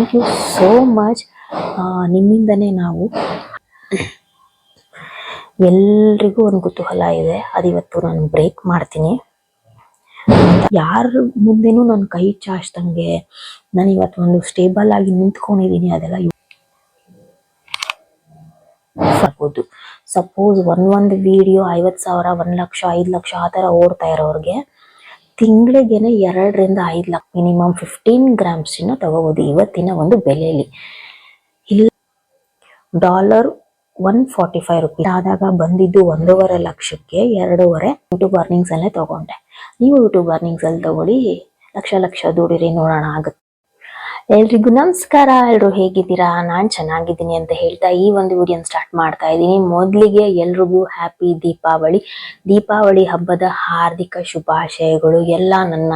Thank you so much ನಿಮ್ಮಿಂದನೇ ನಾವು ಎಲ್ರಿಗೂ ಒಂದು ಕುತೂಹಲ ಇದೆ. ಅದಿವತ್ತು ನಾನು ಬ್ರೇಕ್ ಮಾಡ್ತೀನಿ. ಯಾರ ಮುಂದೆನೂ ನನ್ನ ಕೈ ಚಾಚ್ದಂಗೆ ನಾನು ಇವತ್ತು ಒಂದು ಸ್ಟೇಬಲ್ ಆಗಿ ನಿಂತ್ಕೊಂಡಿದ್ದೀನಿ ಅದೆಲ್ಲ ಸಪೋಸ್ ಒಂದ್ ಒಂದು ವಿಡಿಯೋ ಐವತ್ತು ಸಾವಿರ, ಒಂದ್ ಲಕ್ಷ, ಐದು ಲಕ್ಷ ಆ ಥರ ಓಡ್ತಾ ಇರೋರಿಗೆ ತಿಂಗಳಿಗೆನೆ ಎರಡರಿಂದ ಐದು ಲಕ್ಷ ಮಿನಿಮಮ್ ಫಿಫ್ಟೀನ್ ಗ್ರಾಮ್ಸಿನ ತಗೋಬೋದು ಇವತ್ತಿನ ಒಂದು ಬೆಲೆಯಲ್ಲಿ ಇಲ್ಲ dollar one forty five rupees ಆದಾಗ ಬಂದಿದ್ದು ಒಂದೂವರೆ ಲಕ್ಷಕ್ಕೆ ಎರಡೂವರೆ ಯೂಟ್ಯೂಬ್ ಅರ್ನಿಂಗ್ಸ್ ಅಲ್ಲೇ ತಗೊಂಡೆ. ನೀವು ಯೂಟ್ಯೂಬ್ ಅರ್ನಿಂಗ್ಸ್ ಅಲ್ಲಿ ತಗೊಳ್ಳಿ, ಲಕ್ಷ ಲಕ್ಷ ದುಡಿರಿ, ನೋಡೋಣ ಆಗುತ್ತೆ. ಎಲ್ರಿಗೂ ನಮಸ್ಕಾರ. ಎಲ್ರು ಹೇಗಿದ್ದೀರಾ? ನಾನ್ ಚೆನ್ನಾಗಿದ್ದೀನಿ ಅಂತ ಹೇಳ್ತಾ ಈ ಒಂದು ವಿಡಿಯೋ ಸ್ಟಾರ್ಟ್ ಮಾಡ್ತಾ ಇದ್ದೀನಿ. ಮೊದಲಿಗೆ ಎಲ್ರಿಗೂ ಹ್ಯಾಪಿ ದೀಪಾವಳಿ. ದೀಪಾವಳಿ ಹಬ್ಬದ ಹಾರ್ದಿಕ ಶುಭಾಶಯಗಳು ಎಲ್ಲ ನನ್ನ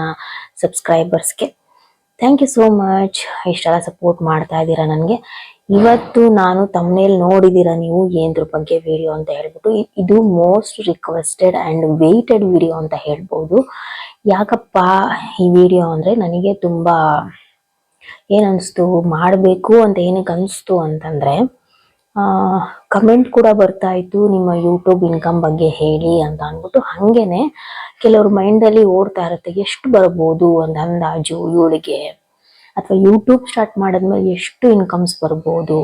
ಸಬ್ಸ್ಕ್ರೈಬರ್ಸ್ಗೆ ಥ್ಯಾಂಕ್ ಯು ಸೋ ಮಚ್ ಇಷ್ಟೆಲ್ಲ ಸಪೋರ್ಟ್ ಮಾಡ್ತಾ ಇದ್ದೀರಾ ನನಗೆ? ಇವತ್ತು ನಾನು ತಮ್ಮನೇಲಿ ನೋಡಿದ್ದೀರಾ ನೀವು? ಏನ್ದ್ರ ಬಗ್ಗೆ ವಿಡಿಯೋ ಅಂತ ಹೇಳ್ಬಿಟ್ಟು. ಇದು most requested and waited video ಅಂತ ಹೇಳ್ಬೋದು. ಯಾಕಪ್ಪ ಈ ವಿಡಿಯೋ ಅಂದ್ರೆ ನನಗೆ ತುಂಬಾ ಏನ್ ಅನ್ಸ್ತು? ಮಾಡಬೇಕು ಅಂತ ಏನಕ್ಕೆ ಅನಿಸ್ತು ಅಂತಂದರೆ ಕಮೆಂಟ್ ಕೂಡ ಬರ್ತಾ ಇತ್ತು, ನಿಮ್ಮ ಯೂಟ್ಯೂಬ್ ಇನ್ಕಮ್ ಬಗ್ಗೆ ಹೇಳಿ ಅಂತ ಅಂದ್ಬಿಟ್ಟು. ಹಾಗೇನೆ ಕೆಲವ್ರ ಮೈಂಡಲ್ಲಿ ಓಡ್ತಾ ಇರುತ್ತೆ, ಎಷ್ಟು ಬರ್ಬೋದು ಒಂದು ಅಂದಾಜು ಇವಳಿಗೆ? ಅಥವಾ ಯೂಟ್ಯೂಬ್ ಸ್ಟಾರ್ಟ್ ಮಾಡಿದ್ಮೇಲೆ ಎಷ್ಟು ಇನ್ಕಮ್ಸ್ ಬರ್ಬೋದು?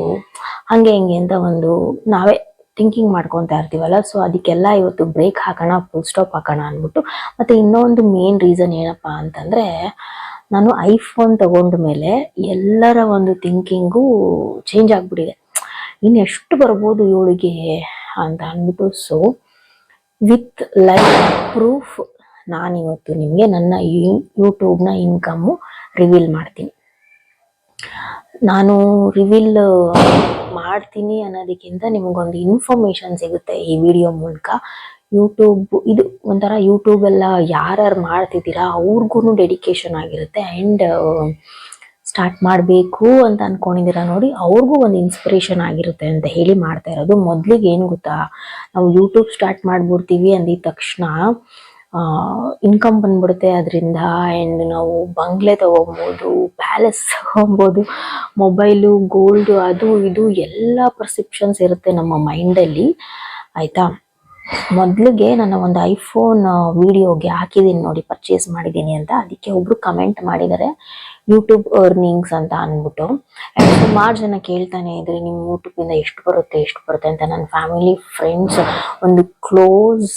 ಹಂಗೆ ಹಿಂಗೆ ಅಂತ ಒಂದು ನಾವೇ ಥಿಂಕಿಂಗ್ ಮಾಡ್ಕೊತಾ ಇರ್ತೀವಲ್ಲ ಸೊ ಅದಕ್ಕೆಲ್ಲ ಇವತ್ತು ಬ್ರೇಕ್ ಹಾಕೋಣ ಫುಲ್ ಸ್ಟಾಪ್ ಹಾಕೋಣ ಅಂದ್ಬಿಟ್ಟು. ಮತ್ತೆ ಇನ್ನೊಂದು ಮೇನ್ ರೀಸನ್ ಏನಪ್ಪ ಅಂತಂದ್ರೆ ನಾನು ಐಫೋನ್ ತಗೊಂಡ ಮೇಲೆ ಎಲ್ಲರ ಒಂದು ಥಿಂಕಿಂಗು ಚೇಂಜ್ ಆಗಿಬಿಟ್ಟಿದೆ. ಇನ್ನು ಎಷ್ಟು ಬರ್ಬೋದು ಇವಳಿಗೆ ಅಂತ ಅಂದ್ಬಿಟ್ಟು ಸೊ ವಿತ್ ಲೈಫ್ ಪ್ರೂಫ್ ನಾನಿವತ್ತು ನಿಮಗೆ ನನ್ನ ಯೂಟ್ಯೂಬ್ನ ಇನ್ಕಮ್ಮು ರಿವೀಲ್ ಮಾಡ್ತೀನಿ. ನಾನು ರಿವೀಲ್ ಮಾಡ್ತೀನಿ ಅನ್ನೋದಕ್ಕಿಂತ ನಿಮಗೊಂದು ಇನ್ಫಾರ್ಮೇಷನ್ ಸಿಗುತ್ತೆ ಈ ವಿಡಿಯೋ ಮೂಲಕ. ಯೂಟ್ಯೂಬ್ ಇದು ಒಂಥರ ಯೂಟ್ಯೂಬ್ ಎಲ್ಲ ಯಾರ್ಯಾರು ಮಾಡ್ತಿದ್ದೀರಾ ಅವ್ರಿಗೂ ಡೆಡಿಕೇಶನ್ ಆಗಿರುತ್ತೆ ಆ್ಯಂಡ್ ಸ್ಟಾರ್ಟ್ ಮಾಡಬೇಕು ಅಂತ ಅನ್ಕೊಂಡಿದ್ದೀರಾ ನೋಡಿ, ಅವ್ರಿಗೂ ಒಂದು ಇನ್ಸ್ಪಿರೇಷನ್ ಆಗಿರುತ್ತೆ ಅಂತ ಹೇಳಿ ಮಾಡ್ತಾ ಇರೋದು. ಮೊದಲಿಗೆ ಏನು ಗೊತ್ತಾ, ನಾವು ಯೂಟ್ಯೂಬ್ ಸ್ಟಾರ್ಟ್ ಮಾಡ್ಬಿಡ್ತೀವಿ ಅಂದಿದ ತಕ್ಷಣ ಇನ್ಕಮ್ ಬಂದ್ಬಿಡುತ್ತೆ ಅದರಿಂದ ಆ್ಯಂಡ್ ನಾವು ಬಂಗ್ಲೆ ತೊಗೊಬೋದು ಪ್ಯಾಲೆಸ್ ತೊಗೊಬೋದು ಮೊಬೈಲು ಗೋಲ್ಡು ಅದು, ಇದು ಎಲ್ಲ ಪರ್ಸೆಪ್ಷನ್ಸ್ ಇರುತ್ತೆ ನಮ್ಮ ಮೈಂಡಲ್ಲಿ ಆಯಿತಾ? ಮೊದಲಿಗೆ ನನ್ನ ಒಂದು ಐಫೋನ್ ವಿಡಿಯೋಗೆ ಹಾಕಿದ್ದೀನಿ ನೋಡಿ ಪರ್ಚೇಸ್ ಮಾಡಿದ್ದೀನಿ ಅಂತ. ಅದಕ್ಕೆ ಒಬ್ರು ಕಮೆಂಟ್ ಮಾಡಿದ್ದಾರೆ ಯೂಟ್ಯೂಬ್ ಅರ್ನಿಂಗ್ಸ್ ಅಂತ ಅಂದ್ಬಿಟ್ಟು. ಆ್ಯಂಡ್ ಸುಮಾರು ಜನ ಕೇಳ್ತಾನೆ ಇದ್ರೆ ನಿಮ್ಮ ಯೂಟ್ಯೂಬಿಂದ ಎಷ್ಟು ಬರುತ್ತೆ ಎಷ್ಟು ಬರುತ್ತೆ ಅಂತ. ನನ್ನ ಫ್ಯಾಮಿಲಿ ಫ್ರೆಂಡ್ಸ್ ಒಂದು ಕ್ಲೋಸ್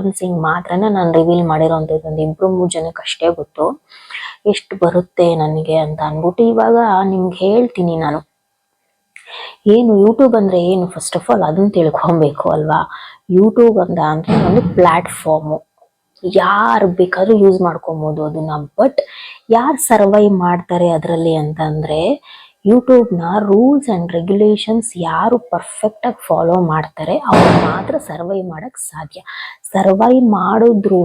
ಒನ್ಸಿಂಗ್ ಮಾತ್ರನೇ ನಾನು ರಿವೀಲ್ ಮಾಡಿರೋಂಥದ್ದು. ಒಂದು ಇಬ್ಬರು ಮೂರು ಜನಕ್ಕೆ ಅಷ್ಟೇ ಗೊತ್ತು. ಎಷ್ಟು ಬರುತ್ತೆ ನನಗೆ ಅಂತ ಅಂದ್ಬಿಟ್ಟು ಇವಾಗ ನಿಮ್ಗೆ ಹೇಳ್ತೀನಿ ನಾನು. ಏನು ಯೂಟ್ಯೂಬ್ ಅಂದ್ರೆ ಏನು? ಫಸ್ಟ್ ಆಫ್ ಆಲ್ ಅದನ್ನ ತಿಳ್ಕೊಬೇಕು, ಅಲ್ವಾ? ಯೂಟ್ಯೂಬ್ ಅಂತ ಅಂದ್ರೆ ಒಂದು ಪ್ಲಾಟ್ಫಾರ್ಮು ಯಾರು ಬೇಕಾದ್ರೂ ಯೂಸ್ ಮಾಡ್ಕೊಬೋದು ಅದನ್ನ. ಬಟ್ ಯಾರು ಸರ್ವೈವ್ ಮಾಡ್ತಾರೆ ಅದರಲ್ಲಿ ಅಂತಂದ್ರೆ ಯೂಟ್ಯೂಬ್ನ ರೂಲ್ಸ್ ಅಂಡ್ ರೆಗ್ಯುಲೇಷನ್ಸ್ ಯಾರು ಪರ್ಫೆಕ್ಟ್ ಆಗಿ ಫಾಲೋ ಮಾಡ್ತಾರೆ ಅವ್ರು ಮಾತ್ರ ಸರ್ವೈವ್ ಮಾಡಕ್ ಸಾಧ್ಯ. ಸರ್ವೈವ್ ಮಾಡಿದ್ರೂ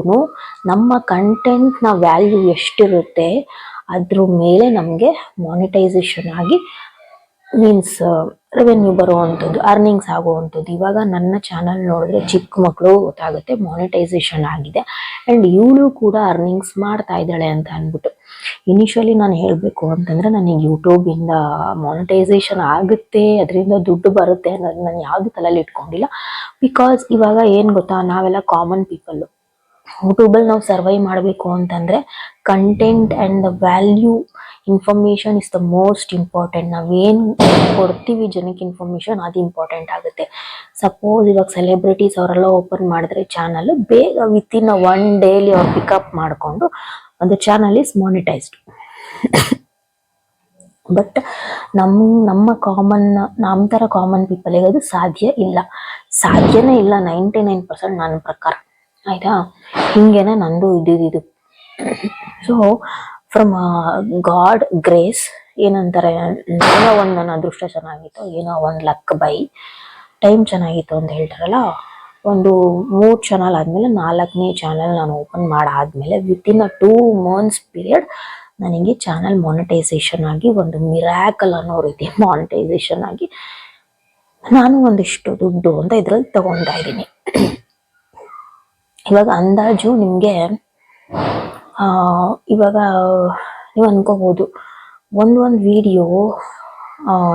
ನಮ್ಮ ಕಂಟೆಂಟ್ನ ವ್ಯಾಲ್ಯೂ ಎಷ್ಟಿರುತ್ತೆ ಅದ್ರ ಮೇಲೆ ನಮಗೆ ಮಾನಿಟೈಸೇಷನ್ ಆಗಿ ಮೀನ್ಸ್ ರೆವೆನ್ಯೂ ಬರುವಂಥದ್ದು ಅರ್ನಿಂಗ್ಸ್ ಆಗುವಂಥದ್ದು ಇವಾಗ ನನ್ನ ಚಾನಲ್ ನೋಡಿದ್ರೆ ಚಿಕ್ಕ ಮಕ್ಕಳು ಗೊತ್ತಾಗುತ್ತೆ ಮಾನಿಟೈಸೇಷನ್ ಆಗಿದೆ. ಆ್ಯಂಡ್ ಇವಳು ಕೂಡ ಅರ್ನಿಂಗ್ಸ್ ಮಾಡ್ತಾ ಇದ್ದಾಳೆ ಅಂತ ಅಂದ್ಬಿಟ್ಟು. ಇನಿಷಿಯಲಿ ನಾನು ಹೇಳಬೇಕು ಅಂತಂದ್ರೆ ನನಗೆ ಯೂಟ್ಯೂಬಿಂದ ಮಾನಿಟೈಸೇಷನ್ ಆಗುತ್ತೆ, ಅದರಿಂದ ದುಡ್ಡು ಬರುತ್ತೆ ಅನ್ನೋದು ನಾನು ಯಾವುದು ತಲೆಯಲ್ಲಿ ಇಟ್ಕೊಂಡಿಲ್ಲ. ಬಿಕಾಸ್ ಇವಾಗ ಏನು ಗೊತ್ತಾ, ನಾವೆಲ್ಲ ಕಾಮನ್ ಪೀಪಲ್ಲು ಯೂಟ್ಯೂಬಲ್ಲಿ ನಾವು ಸರ್ವೈವ್ ಮಾಡಬೇಕು ಅಂತಂದ್ರೆ content and the value information is the most important ನಾವೇನು ಕೊಡ್ತೀವಿ ಜನಕ್ಕೆ ಇನ್ಫಾರ್ಮೇಷನ್ ಅದು ಇಂಪಾರ್ಟೆಂಟ್ ಆಗುತ್ತೆ. ಸಪೋಸ್ ಇವಾಗ ಸೆಲೆಬ್ರಿಟೀಸ್ ಅವರೆಲ್ಲ ಓಪನ್ ಮಾಡಿದ್ರೆ ಚಾನಲ್ ಬೇಗ ವಿತ್ ಇನ್ ಒನ್ ಡೇಲಿ ಅವ್ರು ಪಿಕಪ್ ಮಾಡಿಕೊಂಡು ಒಂದು ಚಾನಲ್ ಇಸ್ ಮಾನಿಟೈಸ್ಡ್ ಬಟ್ ನಮ್ಮ ನಮ್ಮ ಕಾಮನ್ ನಮ್ಮ ಥರ ಕಾಮನ್ ಪೀಪಲ್ಗೆ ಅದು ಸಾಧ್ಯ ಇಲ್ಲ. ಸಾಧ್ಯನೇ ಇಲ್ಲ ನೈಂಟಿ ನೈನ್ ಪರ್ಸೆಂಟ್ ನನ್ನ ಪ್ರಕಾರ. ಆಯ್ತಾ? ಹಿಂಗೇನೆ ನಂದು ಇದ್ದಿದ್ದು ಸೊ ಫ್ರಮ್ ಗಾಡ್ ಗ್ರೇಸ್ ಏನಂತಾರೆ, ಏನೋ ಒಂದು ನನ್ನ ಅದೃಷ್ಟ ಚೆನ್ನಾಗಿತ್ತು, ಏನೋ ಒಂದು ಲಕ್ ಬೈ ಟೈಮ್ ಚೆನ್ನಾಗಿತ್ತು ಅಂತ ಹೇಳ್ತಾರಲ್ಲ, ಒಂದು ಮೂರು ಚಾನಲ್ ಆದಮೇಲೆ ನಾಲ್ಕನೇ ಚಾನಲ್ ನಾನು ಓಪನ್ ಮಾಡಾದ್ಮೇಲೆ within a two months period ನನಗೆ ಚಾನಲ್ ಮಾನಿಟೈಸೇಷನ್ ಆಗಿ ಒಂದು ಮಿರಾಕಲ್ ಅನ್ನೋ ರೀತಿ ಮಾನಿಟೈಸೇಷನ್ ಆಗಿ ನಾನು ಒಂದಿಷ್ಟು ದುಡ್ಡು ಅಂತ ಇದ್ರಲ್ಲಿ ತಗೊಂಡಿದ್ದೀನಿ ಇವಾಗ ಅಂದಾಜು ನಿಮಗೆ ಇವಾಗ, ನೀವು ಅನ್ಕೋಬಹುದು ಒಂದೊಂದು ವಿಡಿಯೋ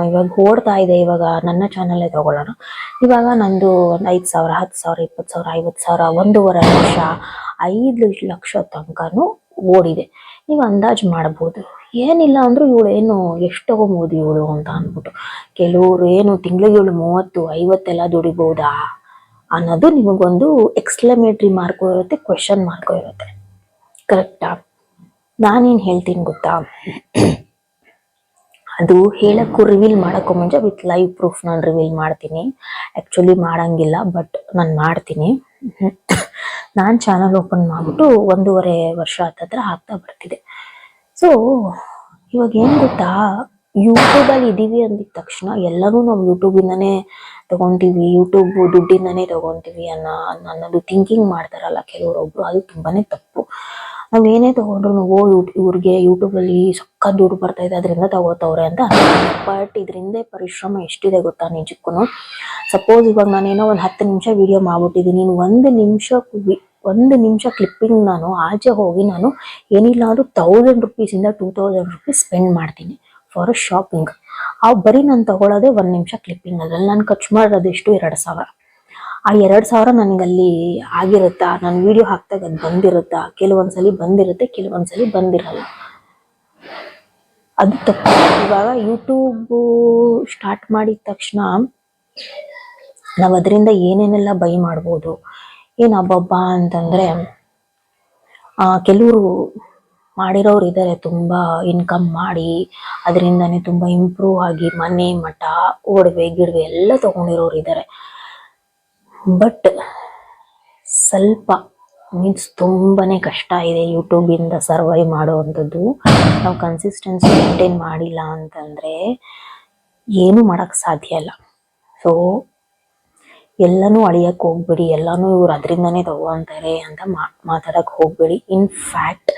ಇವಾಗ ಓಡ್ತಾ ಇದೆ ಇವಾಗ ನನ್ನ ಚಾನಲ್ಲೇ ತಗೊಳ್ಳೋಣ. ಇವಾಗ ನಂದು ಒಂದು ಐದು ಸಾವಿರ, ಹತ್ತು ಸಾವಿರ, ಇಪ್ಪತ್ತು ಸಾವಿರ, ಐವತ್ತು ಸಾವಿರ, ಒಂದೂವರೆ ಲಕ್ಷ, ಐದು ಲಕ್ಷ ತನಕನೂ ಓಡಿದೆ. ನೀವು ಅಂದಾಜು ಮಾಡ್ಬೋದು. ಏನಿಲ್ಲ ಅಂದ್ರೂ ಇವಳು ಏನು, ಎಷ್ಟು ತಗೊಬೋದು ಇವಳು ಅಂತ ಅಂದ್ಬಿಟ್ಟು ಕೆಲವರು ಏನು ತಿಂಗಳಿಗೆ ಇವಳು ಮೂವತ್ತು, ಐವತ್ತೆಲ್ಲ ದುಡಿಬೋದಾ ಅನ್ನೋದು ನಿಮಗೊಂದು ಎಕ್ಸ್ಕ್ಲಮೇಟ್ರಿ ಮಾರ್ಕು ಇರುತ್ತೆ ಕ್ವೆಶನ್ ಮಾರ್ಕು ಇರುತ್ತೆ. ಕರೆಕ್ಟಾ ನಾನೇನು ಹೇಳ್ತೀನಿ ಗೊತ್ತಾ? ಅದು ಹೇಳಕ್ಕೂ ರಿವೀಲ್ ಮಾಡೋಕ್ಕೂ ಮುಂಚೆ ವಿತ್ ಲೈವ್ ಪ್ರೂಫ್ ನಾನು ರಿವೀಲ್ ಮಾಡ್ತೀನಿ. ಆ್ಯಕ್ಚುಲಿ ಮಾಡಂಗಿಲ್ಲ ಬಟ್ ನಾನು ಮಾಡ್ತೀನಿ. ನಾನು ಚಾನಲ್ ಓಪನ್ ಮಾಡಿಬಿಟ್ಟು ಒಂದೂವರೆ ವರ್ಷ ಹತ್ತತ್ರ ಆಗ್ತಾ ಬರ್ತಿದೆ. ಸೊ ಇವಾಗ ಏನು ಗೊತ್ತಾ? ಯೂಟ್ಯೂಬಲ್ಲಿ ಇದ್ದೀವಿ ಅಂದಿದ ತಕ್ಷಣ ಎಲ್ಲರೂ ನಾವು ಯೂಟ್ಯೂಬಿಂದನೇ ತಗೊತೀವಿ ಯೂಟ್ಯೂಬ್ ದುಡ್ಡಿಂದನೇ ತಗೊತೀವಿ ಅನ್ನೋ ಅನ್ನೋದು ಥಿಂಕಿಂಗ್ ಮಾಡ್ತಾರಲ್ಲ ಕೆಲವರೊಬ್ರು, ಅದು ತುಂಬಾನೇ ತಪ್ಪು. ನಾವ್ ಏನೇ ತಗೊಂಡ್ರು ಓ ಇವ್- ಇವ್ರಿಗೆ ಯೂಟ್ಯೂಬಲ್ಲಿ ಸಕ್ಕ ದುಡ್ಡು ಬರ್ತಾ ಇದೆ, ಅದರಿಂದ ತಗೋತವ್ರೆ ಅಂತ ಬಟ್ ಇದರಿಂದ ಪರಿಶ್ರಮ ಎಷ್ಟಿದೆ ಗೊತ್ತಾ ನಿಜಕ್ಕೂ ಸಪೋಸ್ ಇವಾಗ ನಾನೇನೋ ಒಂದು ಹತ್ತು ನಿಮಿಷ ವಿಡಿಯೋ ಮಾಡ್ಬಿಟ್ಟಿದ್ದೀನಿ, ನೀನು ಒಂದು ನಿಮಿಷ ಒಂದು ನಿಮಿಷ ಕ್ಲಿಪ್ಪಿಂಗ್ ನಾನು ಆಚೆ ಹೋಗಿ ನಾನು ಏನಿಲ್ಲ ಅಂದರೂ ತೌಸಂಡ್ ರುಪೀಸಿಂದ ಟೂ ತೌಸಂಡ್ ರುಪೀಸ್ ಸ್ಪೆಂಡ್ ಮಾಡ್ತೀನಿ ಫಾರ್ ಶಾಪಿಂಗ್ ಆ ಬರೀ ನಾನು ತಗೊಳ್ಳೋದೇ ಒಂದು ನಿಮಿಷ ಕ್ಲಿಪ್ಪಿಂಗ್ ಅದರಲ್ಲಿ ನಾನು ಖರ್ಚು ಮಾಡೋದೆಷ್ಟು ಎರಡು ಸಾವಿರ. ಆ ಎರಡು ಸಾವಿರ ನನಗಲ್ಲಿ ಆಗಿರುತ್ತಾ? ನಾನು ವಿಡಿಯೋ ಹಾಕ್ದಾಗ ಅದು ಬಂದಿರುತ್ತಾ? ಕೆಲವೊಂದ್ಸಲಿ ಬಂದಿರುತ್ತೆ, ಕೆಲವೊಂದ್ಸಲಿ ಬಂದಿರಲ್ಲ. ಅದು ತಪ್ಪು. ಇವಾಗ ಯೂಟ್ಯೂಬ್ ಸ್ಟಾರ್ಟ್ ಮಾಡಿದ ತಕ್ಷಣ ನಾವು ಅದರಿಂದ ಏನೇನೆಲ್ಲ ಬೈ ಮಾಡ್ಬೋದು? ಏನು ಹಬ್ಬಬ್ಬ ಅಂತಂದ್ರೆ ಕೆಲವರು ಮಾಡಿರೋರು ಇದ್ದಾರೆ ತುಂಬಾ ಇನ್ಕಮ್ ಮಾಡಿ, ಅದರಿಂದನೇ ತುಂಬಾ ಇಂಪ್ರೂವ್ ಆಗಿ ಮನೆ ಮಠ ಒಡವೆ ಗಿಡವೆ ಎಲ್ಲ ತಗೊಂಡಿರೋರು ಇದ್ದಾರೆ ಬಟ್ ಸ್ವಲ್ಪ ಮೀನ್ಸ್ ತುಂಬಾನೇ ಕಷ್ಟ ಇದೆ ಯೂಟ್ಯೂಬಿಂದ ಸರ್ವೈವ್ ಮಾಡುವಂಥದ್ದು. ನಾವು ಕನ್ಸಿಸ್ಟೆನ್ಸಿ ಮೇಂಟೈನ್ ಮಾಡಿಲ್ಲ ಅಂತಂದರೆ ಏನು ಮಾಡೋಕ್ಕೆ ಸಾಧ್ಯ ಇಲ್ಲ. ಸೊ ಎಲ್ಲನೂ ಅಳಿಯಕ್ಕೆ ಹೋಗ್ಬೇಡಿ, ಎಲ್ಲನೂ ಇವ್ರು ಅದರಿಂದನೇ ತಗೊಂತಾರೆ ಅಂತ ಮಾತಾಡಕ್ಕೆ ಹೋಗ್ಬಿಡಿ. ಇನ್ ಫ್ಯಾಕ್ಟ್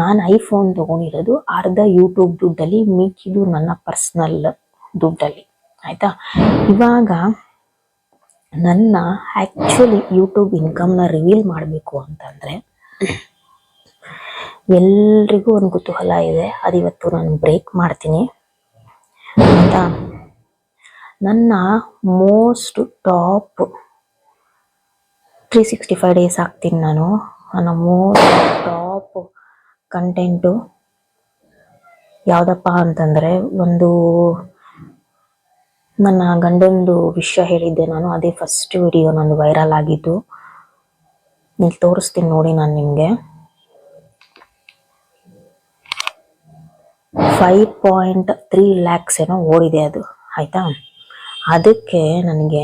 ನಾನು ಐಫೋನ್ ತಗೊಂಡಿರೋದು ಅರ್ಧ ಯೂಟ್ಯೂಬ್ ದುಡ್ಡಲ್ಲಿ ಮಿಕ್ಕಿದು ನನ್ನ ಪರ್ಸ್ನಲ್ ದುಡ್ಡಲ್ಲಿ. ಆಯ್ತಾ? ಇವಾಗ ನನ್ನ ಆ್ಯಕ್ಚುಲಿ ಯೂಟ್ಯೂಬ್ ಇನ್ಕಮ್ನ ರಿವೀಲ್ ಮಾಡಬೇಕು ಅಂತಂದರೆ, ಎಲ್ರಿಗೂ ಒಂದು ಕುತೂಹಲ ಇದೆ. ಅದು ಇವತ್ತು ನಾನು ಬ್ರೇಕ್ ಮಾಡ್ತೀನಿ. ಆಯಿತಾ? ನನ್ನ most top three sixty five days ಹಾಕ್ತೀನಿ ನಾನು. ನನ್ನ ಮೋಸ್ಟ್ ಟಾಪ್ ಕಂಟೆಂಟು ಯಾವುದಪ್ಪ ಅಂತಂದರೆ, ಒಂದು ನನ್ನ ಗಂಡಂದು ವಿಷಯ ಹೇಳಿದ್ದೆ ನಾನು, ಅದೇ ಫಸ್ಟ್ ವಿಡಿಯೋ ನಂದು ವೈರಲ್ ಆಗಿದ್ದು. ನೀವು ತೋರಿಸ್ತೀನಿ ನೋಡಿ ನಾನು ನಿಮಗೆ. ಫೈವ್ ಪಾಯಿಂಟ್ ತ್ರೀ ಲ್ಯಾಕ್ಸ್ ಏನೋ ಓಡಿದೆ ಅದು, ಆಯಿತಾ? ಅದಕ್ಕೆ ನನಗೆ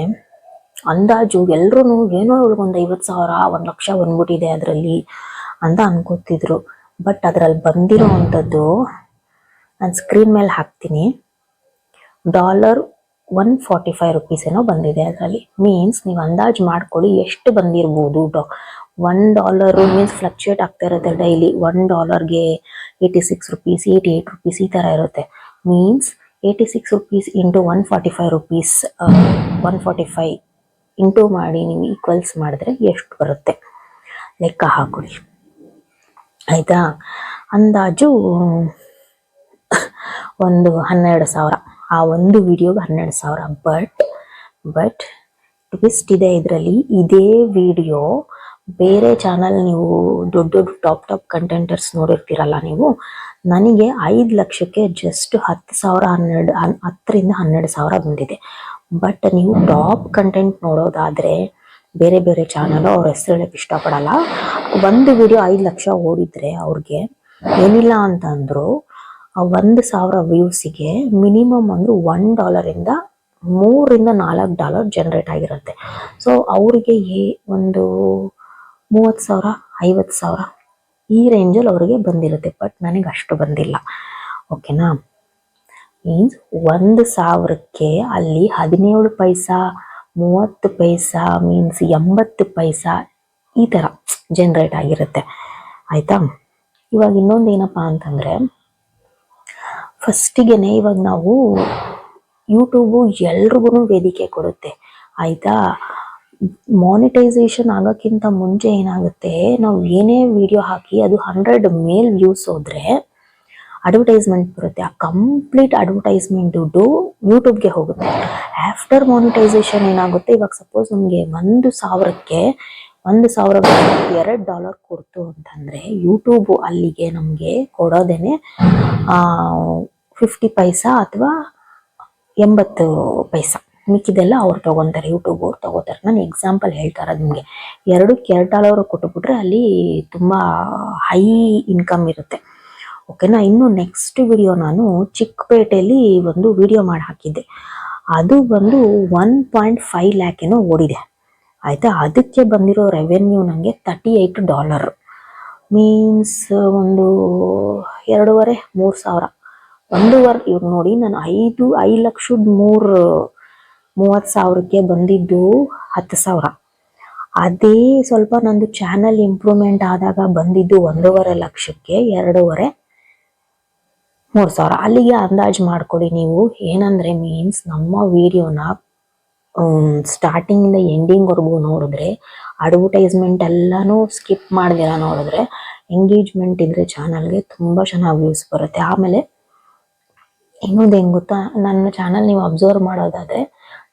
ಅಂದಾಜು ಎಲ್ಲರೂ ಏನೋ ಒಂದು ಐವತ್ತು ಸಾವಿರ, ಒಂದು ಲಕ್ಷ ಬಂದ್ಬಿಟ್ಟಿದೆ ಅದರಲ್ಲಿ ಅಂತ ಅನ್ಕೋತಿದ್ರು. ಬಟ್ ಅದರಲ್ಲಿ ಬಂದಿರೋ ಅಂಥದ್ದು ನಾನು ಸ್ಕ್ರೀನ್ ಮೇಲೆ ಹಾಕ್ತೀನಿ. Dollar one forty five rupees ಏನೋ ಬಂದಿದೆ ಅದರಲ್ಲಿ. ಮೀನ್ಸ್ ನೀವು ಅಂದಾಜು ಮಾಡ್ಕೊಳ್ಳಿ ಎಷ್ಟು ಬಂದಿರ್ಬೋದು ಒನ್ ಡಾಲರು ಮೀನ್ಸ್ ಫ್ಲಕ್ಚುಯೇಟ್ ಆಗ್ತಾ ಇರುತ್ತೆ ಡೈಲಿ ಒನ್ ಡಾಲರ್ಗೆ eighty six rupees eighty eight rupees ಈ ಥರ ಇರುತ್ತೆ. Means eighty six rupees into one forty five rupees one forty five into ಮಾಡಿ ನೀವು ಈಕ್ವಲ್ಸ್ ಮಾಡಿದ್ರೆ ಎಷ್ಟು ಬರುತ್ತೆ? ಲೆಕ್ಕ ಹಾಕೊಳ್ಳಿ. ಆಯಿತಾ? ಅಂದಾಜು ಒಂದು ಹನ್ನೆರಡು ಸಾವಿರ. ಆ ಒಂದು ವಿಡಿಯೋಗೆ ಹನ್ನೆರಡು ಸಾವಿರ. ಬಟ್ ಬಟ್ ಟ್ವಿಸ್ಟ್ ಇದೆ ಇದರಲ್ಲಿ. ಇದೇ ವಿಡಿಯೋ ಬೇರೆ ಚಾನಲ್ ನೀವು ದೊಡ್ಡ ದೊಡ್ಡ ಟಾಪ್ ಟಾಪ್ ಕಂಟೆಂಟರ್ಸ್ ನೋಡಿರ್ತೀರಲ್ಲ ನೀವು, ನನಗೆ ಐದು ಲಕ್ಷಕ್ಕೆ ಜಸ್ಟ್ ಹತ್ತು ಸಾವಿರ ಹನ್ನೆರಡು, ಹನ್- ಹತ್ತರಿಂದ ಹನ್ನೆರಡು ಸಾವಿರ ಬಂದಿದೆ. ಬಟ್ ನೀವು ಟಾಪ್ ಕಂಟೆಂಟ್ ನೋಡೋದಾದ್ರೆ ಬೇರೆ ಬೇರೆ ಚಾನಲ್ ಅವ್ರ ಹೆಸರು ಹೇಳಕ್ಕೆ ಇಷ್ಟಪಡಲ್ಲ. ಒಂದು ವಿಡಿಯೋ ಐದು ಲಕ್ಷ ಓಡಿದ್ರೆ ಅವ್ರಿಗೆ ಏನಿಲ್ಲ ಅಂತಂದ್ರು ಆ ಒಂದು ಸಾವಿರ ವ್ಯೂಸಿಗೆ ಮಿನಿಮಮ್ ಅಂದ್ರೆ ಒನ್ ಡಾಲರಿಂದ ಮೂರಿಂದ ನಾಲ್ಕು ಡಾಲರ್ ಜನರೇಟ್ ಆಗಿರುತ್ತೆ. ಸೊ ಅವರಿಗೆ ಏ ಒಂದು ಮೂವತ್ತು ಸಾವಿರ, ಐವತ್ತು ಸಾವಿರ ಈ ರೇಂಜಲ್ಲಿ ಅವರಿಗೆ ಬಂದಿರುತ್ತೆ ಬಟ್ ನನಗೆ ಅಷ್ಟು ಬಂದಿಲ್ಲ. ಓಕೆನಾ ಮೀನ್ಸ್ ಒಂದು ಸಾವಿರಕ್ಕೆ ಅಲ್ಲಿ ಹದಿನೇಳು ಪೈಸಾ, ಮೂವತ್ತು ಪೈಸ ಮೀನ್ಸ್ ಎಂಬತ್ತು ಪೈಸಾ ಈ ಥರ ಜನ್ರೇಟ್ ಆಗಿರುತ್ತೆ. ಆಯಿತಾ? ಇವಾಗ ಇನ್ನೊಂದು ಏನಪ್ಪ ಅಂತಂದರೆ ಫಸ್ಟಿಗೆನೆ ಇವಾಗ ನಾವು ಯೂಟ್ಯೂಬು ಎಲ್ರಿಗೂ ವೇದಿಕೆ ಕೊಡುತ್ತೆ. ಆಯಿತಾ? ಮಾನಿಟೈಸೇಷನ್ ಆಗೋಕ್ಕಿಂತ ಮುಂಚೆ ಏನಾಗುತ್ತೆ? ನಾವು ಏನೇ ವಿಡಿಯೋ ಹಾಕಿ ಅದು ಹಂಡ್ರೆಡ್ ಮೇಲ್ ವ್ಯೂಸ್ ಹೋದರೆ ಅಡ್ವರ್ಟೈಸ್ಮೆಂಟ್ ಬರುತ್ತೆ. ಆ ಕಂಪ್ಲೀಟ್ ಅಡ್ವರ್ಟೈಸ್ಮೆಂಟ್ ದುಡ್ಡು ಯೂಟ್ಯೂಬ್ಗೆ ಹೋಗುತ್ತೆ. ಆಫ್ಟರ್ ಮಾನಿಟೈಸೇಷನ್ ಏನಾಗುತ್ತೆ? ಇವಾಗ ಸಪೋಸ್ ನಮಗೆ ಒಂದು ಸಾವಿರಕ್ಕೆ ಒಂದು ಸಾವಿರ ಎರಡು ಡಾಲರ್ ಕೊಡ್ತು ಅಂತಂದರೆ ಯೂಟ್ಯೂಬು ಅಲ್ಲಿಗೆ ನಮಗೆ ಕೊಡೋದೇನೆ ಫಿಫ್ಟಿ ಪೈಸಾ ಅಥವಾ ಎಂಬತ್ತು ಪೈಸಾ ಮಿಕ್ಕಿದೆಲ್ಲ ಅವ್ರು ತಗೊಂತಾರೆ ಯೂಟ್ಯೂಬ್ ಅವ್ರು ತಗೋತಾರೆ. ನಾನು ಎಕ್ಸಾಂಪಲ್ ಹೇಳ್ತಾ ಇರೋದು ನಿಮಗೆ. ಎರಡು ಡಾಲರ್ ಕೊಟ್ಟುಬಿಟ್ರೆ ಅಲ್ಲಿ ತುಂಬಾ ಹೈ ಇನ್ಕಮ್ ಇರುತ್ತೆ. ಓಕೆನಾ ಇನ್ನು ನೆಕ್ಸ್ಟ್ ವಿಡಿಯೋ ನಾನು ಚಿಕ್ಕಪೇಟೆಯಲ್ಲಿ ಒಂದು ವಿಡಿಯೋ ಮಾಡಿ ಹಾಕಿದ್ದೆ. ಅದು ಬಂದು ಒನ್ ಪಾಯಿಂಟ್ ಫೈವ್ ಲ್ಯಾಕ್ ಏನೋ ಓಡಿದೆ. ಆಯಿತಾ? ಅದಕ್ಕೆ ಬಂದಿರೋ ರೆವೆನ್ಯೂ ನನಗೆ ತರ್ಟಿ ಏಯ್ಟ್ ಡಾಲರ್ ಮೀನ್ಸ್ ಒಂದು ಎರಡೂವರೆ, ಮೂರು ಸಾವಿರ. ಒಂದೂವರೆ, ಇವ್ರು ನೋಡಿ ನಾನು ಐದು ಐದು ಲಕ್ಷದ ಮೂರು, ಮೂವತ್ತು ಸಾವಿರಕ್ಕೆ ಬಂದಿದ್ದು ಹತ್ತು ಸಾವಿರ. ಅದೇ ಸ್ವಲ್ಪ ನಂದು ಚಾನಲ್ ಇಂಪ್ರೂವ್ಮೆಂಟ್ ಆದಾಗ ಬಂದಿದ್ದು ಒಂದೂವರೆ ಲಕ್ಷಕ್ಕೆ ಎರಡೂವರೆ, ಮೂರು ಸಾವಿರ. ಅಲ್ಲಿಗೆ ಅಂದಾಜು ಮಾಡ್ಕೊಡಿ ನೀವು, ಏನಂದ್ರೆ ಮೀನ್ಸ್ ನಮ್ಮ ವಿಡಿಯೋನ ಸ್ಟಾರ್ಟಿಂಗಿಂದ ಎಂಡಿಂಗ್ವರೆಗೂ ನೋಡಿದ್ರೆ ಅಡ್ವರ್ಟೈಸ್ಮೆಂಟ್ ಎಲ್ಲಾನು ಸ್ಕಿಪ್ ಮಾಡಿದಿರ ನೋಡಿದ್ರೆ ಎಂಗೇಜ್ಮೆಂಟ್ ಇದ್ರೆ ಚಾನಲ್ಗೆ ತುಂಬ ಚೆನ್ನಾಗಿ ವ್ಯೂಸ್ ಬರುತ್ತೆ. ಆಮೇಲೆ ಇನ್ನೊಂದು ಹೆಂಗ್ ಗೊತ್ತಾ ನನ್ನ ಚಾನಲ್ ನೀವು ಅಬ್ಸರ್ವ್ ಮಾಡೋದಾದ್ರೆ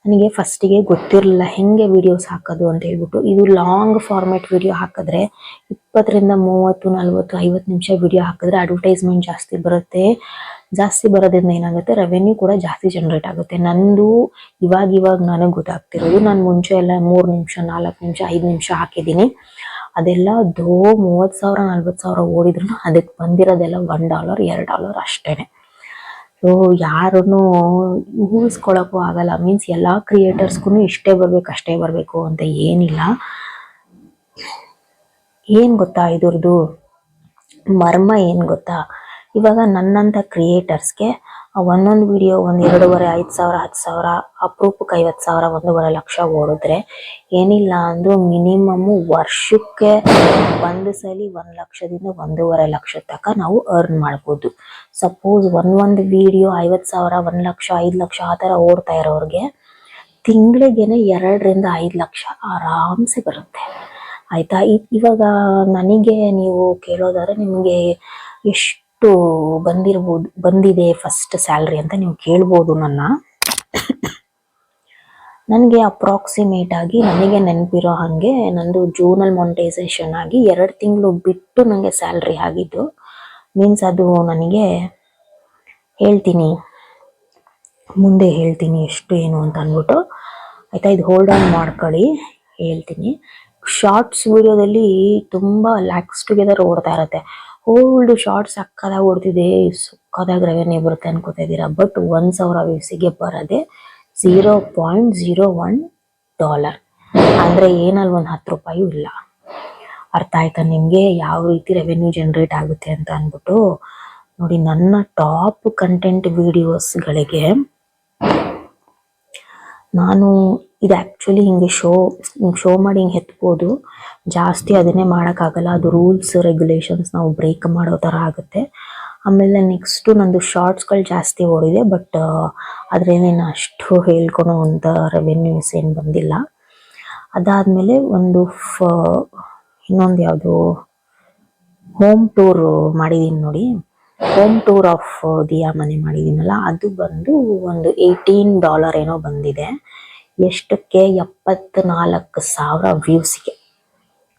ನನಗೆ ಫಸ್ಟಿಗೆ ಗೊತ್ತಿರಲಿಲ್ಲ ಹೆಂಗೆ ವಿಡಿಯೋಸ್ ಹಾಕೋದು ಅಂತ ಹೇಳ್ಬಿಟ್ಟು. ಇದು ಲಾಂಗ್ ಫಾರ್ಮೆಟ್ ವಿಡಿಯೋ ಹಾಕಿದ್ರೆ ಇಪ್ಪತ್ತರಿಂದ ಮೂವತ್ತು, ನಲ್ವತ್ತು, ಐವತ್ತು ನಿಮಿಷ ವಿಡಿಯೋ ಹಾಕಿದ್ರೆ ಅಡ್ವರ್ಟೈಸ್ಮೆಂಟ್ ಜಾಸ್ತಿ ಬರುತ್ತೆ. ಜಾಸ್ತಿ ಬರೋದ್ರಿಂದ ಏನಾಗುತ್ತೆ? ರೆವೆನ್ಯೂ ಕೂಡ ಜಾಸ್ತಿ ಜನ್ರೇಟ್ ಆಗುತ್ತೆ. ನಂದು ಇವಾಗ ಇವಾಗ ನನಗೆ ಗೊತ್ತಾಗ್ತಿರೋದು, ನಾನು ಮುಂಚೆ ಎಲ್ಲ ಮೂರು ನಿಮಿಷ, ನಾಲ್ಕು ನಿಮಿಷ, ಐದು ನಿಮಿಷ ಹಾಕಿದ್ದೀನಿ. ಅದೆಲ್ಲ ದೋ ಮೂವತ್ತು ಸಾವಿರ, ನಲ್ವತ್ತು ಸಾವಿರ ಓಡಿದ್ರು ಅದಕ್ಕೆ ಬಂದಿರೋದೆಲ್ಲ ಒನ್ ಡಾಲರ್ ಎರಡು ಡಾಲರ್ ಅಷ್ಟೇನೆ. ಸೊ ಯಾರನ್ನು ಊಹಿಸ್ಕೊಳಕು ಆಗಲ್ಲ. ಮೀನ್ಸ್ ಎಲ್ಲ ಕ್ರಿಯೇಟರ್ಸ್ಗೂ ಇಷ್ಟೇ ಬರ್ಬೇಕು, ಅಷ್ಟೇ ಬರಬೇಕು ಅಂತ ಏನಿಲ್ಲ. ಏನ್ ಗೊತ್ತಾ ಇದ್ರದ್ದು ಮರ್ಮ ಏನ್ ಗೊತ್ತಾ? ಇವಾಗ ನನ್ನಂತ ಕ್ರಿಯೇಟರ್ಸ್ಗೆ ಒಂದೊಂದು ವಿಡಿಯೋ ಒಂದ್ ಎರಡೂವರೆ, ಐದು ಸಾವಿರ, ಹತ್ತು ಸಾವಿರ ಅಪರೂಪಕ್ಕೆ ಐವತ್ತು ಸಾವಿರ, ಒಂದೂವರೆ ಲಕ್ಷ ಓಡಿದ್ರೆ ಏನಿಲ್ಲ ಅಂದರೂ ಮಿನಿಮಮ್ ವರ್ಷಕ್ಕೆ ಒಂದು ಸಲ ಒಂದು ಲಕ್ಷದಿಂದ ಒಂದೂವರೆ ಲಕ್ಷ ತನಕ ನಾವು ಅರ್ನ್ ಮಾಡ್ಬೋದು. ಸಪೋಸ್ ಒಂದೊಂದು ಒಂದು ವಿಡಿಯೋ ಐವತ್ತು ಸಾವಿರ, ಒಂದು ಲಕ್ಷ, ಐದು ಲಕ್ಷ ಆ ಥರ ಓಡ್ತಾ ಇರೋರಿಗೆ ತಿಂಗಳಿಗೇನೆ ಎರಡರಿಂದ ಐದು ಲಕ್ಷ ಆರಾಮ್ಸೆ ಬರುತ್ತೆ. ಆಯಿತಾ? ಇವಾಗ ನನಗೆ ನೀವು ಕೇಳೋದಾದ್ರೆ ನಿಮಗೆ ಎಷ್ಟು ಬಂದಿರ್ಬೋದು, ಬಂದಿದೆ ಫಸ್ಟ್ ಸ್ಯಾಲ್ರಿ ಅಂತ ನೀವು ಕೇಳ್ಬೋದು ನನ್ನ. ನನಗೆ ಅಪ್ರಾಕ್ಸಿಮೇಟ್ ಆಗಿ ನನಗೆ ನೆನಪಿರೋ ಹಾಗೆ ನಂದು ಜೂನಲ್ಲಿ ಮೊನಿಟೈಸೇಷನ್ ಆಗಿ ಎರಡು ತಿಂಗಳು ಬಿಟ್ಟು ನನಗೆ ಸ್ಯಾಲ್ರಿ ಆಗಿದ್ದು ಮೀನ್ಸ್ ಅದು ನನಗೆ ಹೇಳ್ತೀನಿ, ಮುಂದೆ ಹೇಳ್ತೀನಿ ಎಷ್ಟು ಏನು ಅಂತ ಅಂದ್ಬಿಟ್ಟು. ಆಯ್ತಾ, ಇದು ಹೋಲ್ಡ್ ಆನ್ ಮಾಡ್ಕೊಳ್ಳಿ, ಹೇಳ್ತೀನಿ. ಶಾರ್ಟ್ಸ್ ವಿಡಿಯೋದಲ್ಲಿ ತುಂಬ ಲ್ಯಾಕ್ಸ್ ಟುಗೆದರ್ ಓಡ್ತಾ ಇರುತ್ತೆ. ಓಲ್ಡ್ ಶಾರ್ಟ್ ಸಕ್ಕದಾಗಿ ಓಡ್ತಿದೆ ಸಕ್ಕದಾಗಿ ರೆವೆನ್ಯೂ ಬರುತ್ತೆ ಅನ್ಕೋತಾ ಇದ್ದೀರಾ ಬಟ್ ಒಂದ್ ಸಾವಿರ ವ್ಯೂಸಿಗೆ ಬರೋದೆ zero point zero one dollar ಅಂದ್ರೆ ಏನಲ್ಲಿ ಒಂದು ಹತ್ತು ರೂಪಾಯಿ ಇಲ್ಲ. ಅರ್ಥ ಆಯ್ತಾ? ನಿಮ್ಗೆ ಯಾವ ರೀತಿ ರೆವೆನ್ಯೂ ಜನರೇಟ್ ಆಗುತ್ತೆ ಅಂತ ಅಂದ್ಬಿಟ್ಟು ನೋಡಿ ನನ್ನ ಟಾಪ್ ಕಂಟೆಂಟ್ ವಿಡಿಯೋಸ್ಗಳಿಗೆ ನಾನು ಇದು ಆ್ಯಕ್ಚುಲಿ ಹಿಂಗೆ ಶೋ ಶೋ ಮಾಡಿ ಹಿಂಗೆ ಎತ್ಬೋದು ಜಾಸ್ತಿ ಅದನ್ನೇ ಮಾಡೋಕ್ಕಾಗಲ್ಲ. ಅದು ರೂಲ್ಸ್ ರೆಗ್ಯುಲೇಷನ್ಸ್ ನಾವು ಬ್ರೇಕ್ ಮಾಡೋ ಥರ ಆಗುತ್ತೆ. ಆಮೇಲೆ ನೆಕ್ಸ್ಟು ನಂದು ಶಾರ್ಟ್ಸ್ಗಳು ಜಾಸ್ತಿ ಓಡಿದೆ ಬಟ್ ಅದ್ರೇನೇನು ಅಷ್ಟು ಹೇಳ್ಕೊಳೋ ಅಂತ ರೆವೆನ್ಯೂಸ್ ಏನು ಬಂದಿಲ್ಲ. ಅದಾದಮೇಲೆ ಒಂದು ಫ, ಇನ್ನೊಂದು ಯಾವುದು ಹೋಮ್ ಟೂರ್ ಮಾಡಿದೀನಿ ನೋಡಿ. ಹೋಮ್ ಟೂರ್ ಆಫ್ ದಿಯಾ ಮನೆ ಮಾಡಿದ್ದೀನಲ್ಲ ಅದು ಬಂದು ಒಂದು ಏಯ್ಟೀನ್ ಡಾಲರ್ ಏನೋ ಬಂದಿದೆ. ಎಷ್ಟಕ್ಕೆ ಎಪ್ಪತ್ನಾಲ್ಕು ಸಾವಿರ ವ್ಯೂಸ್ಗೆ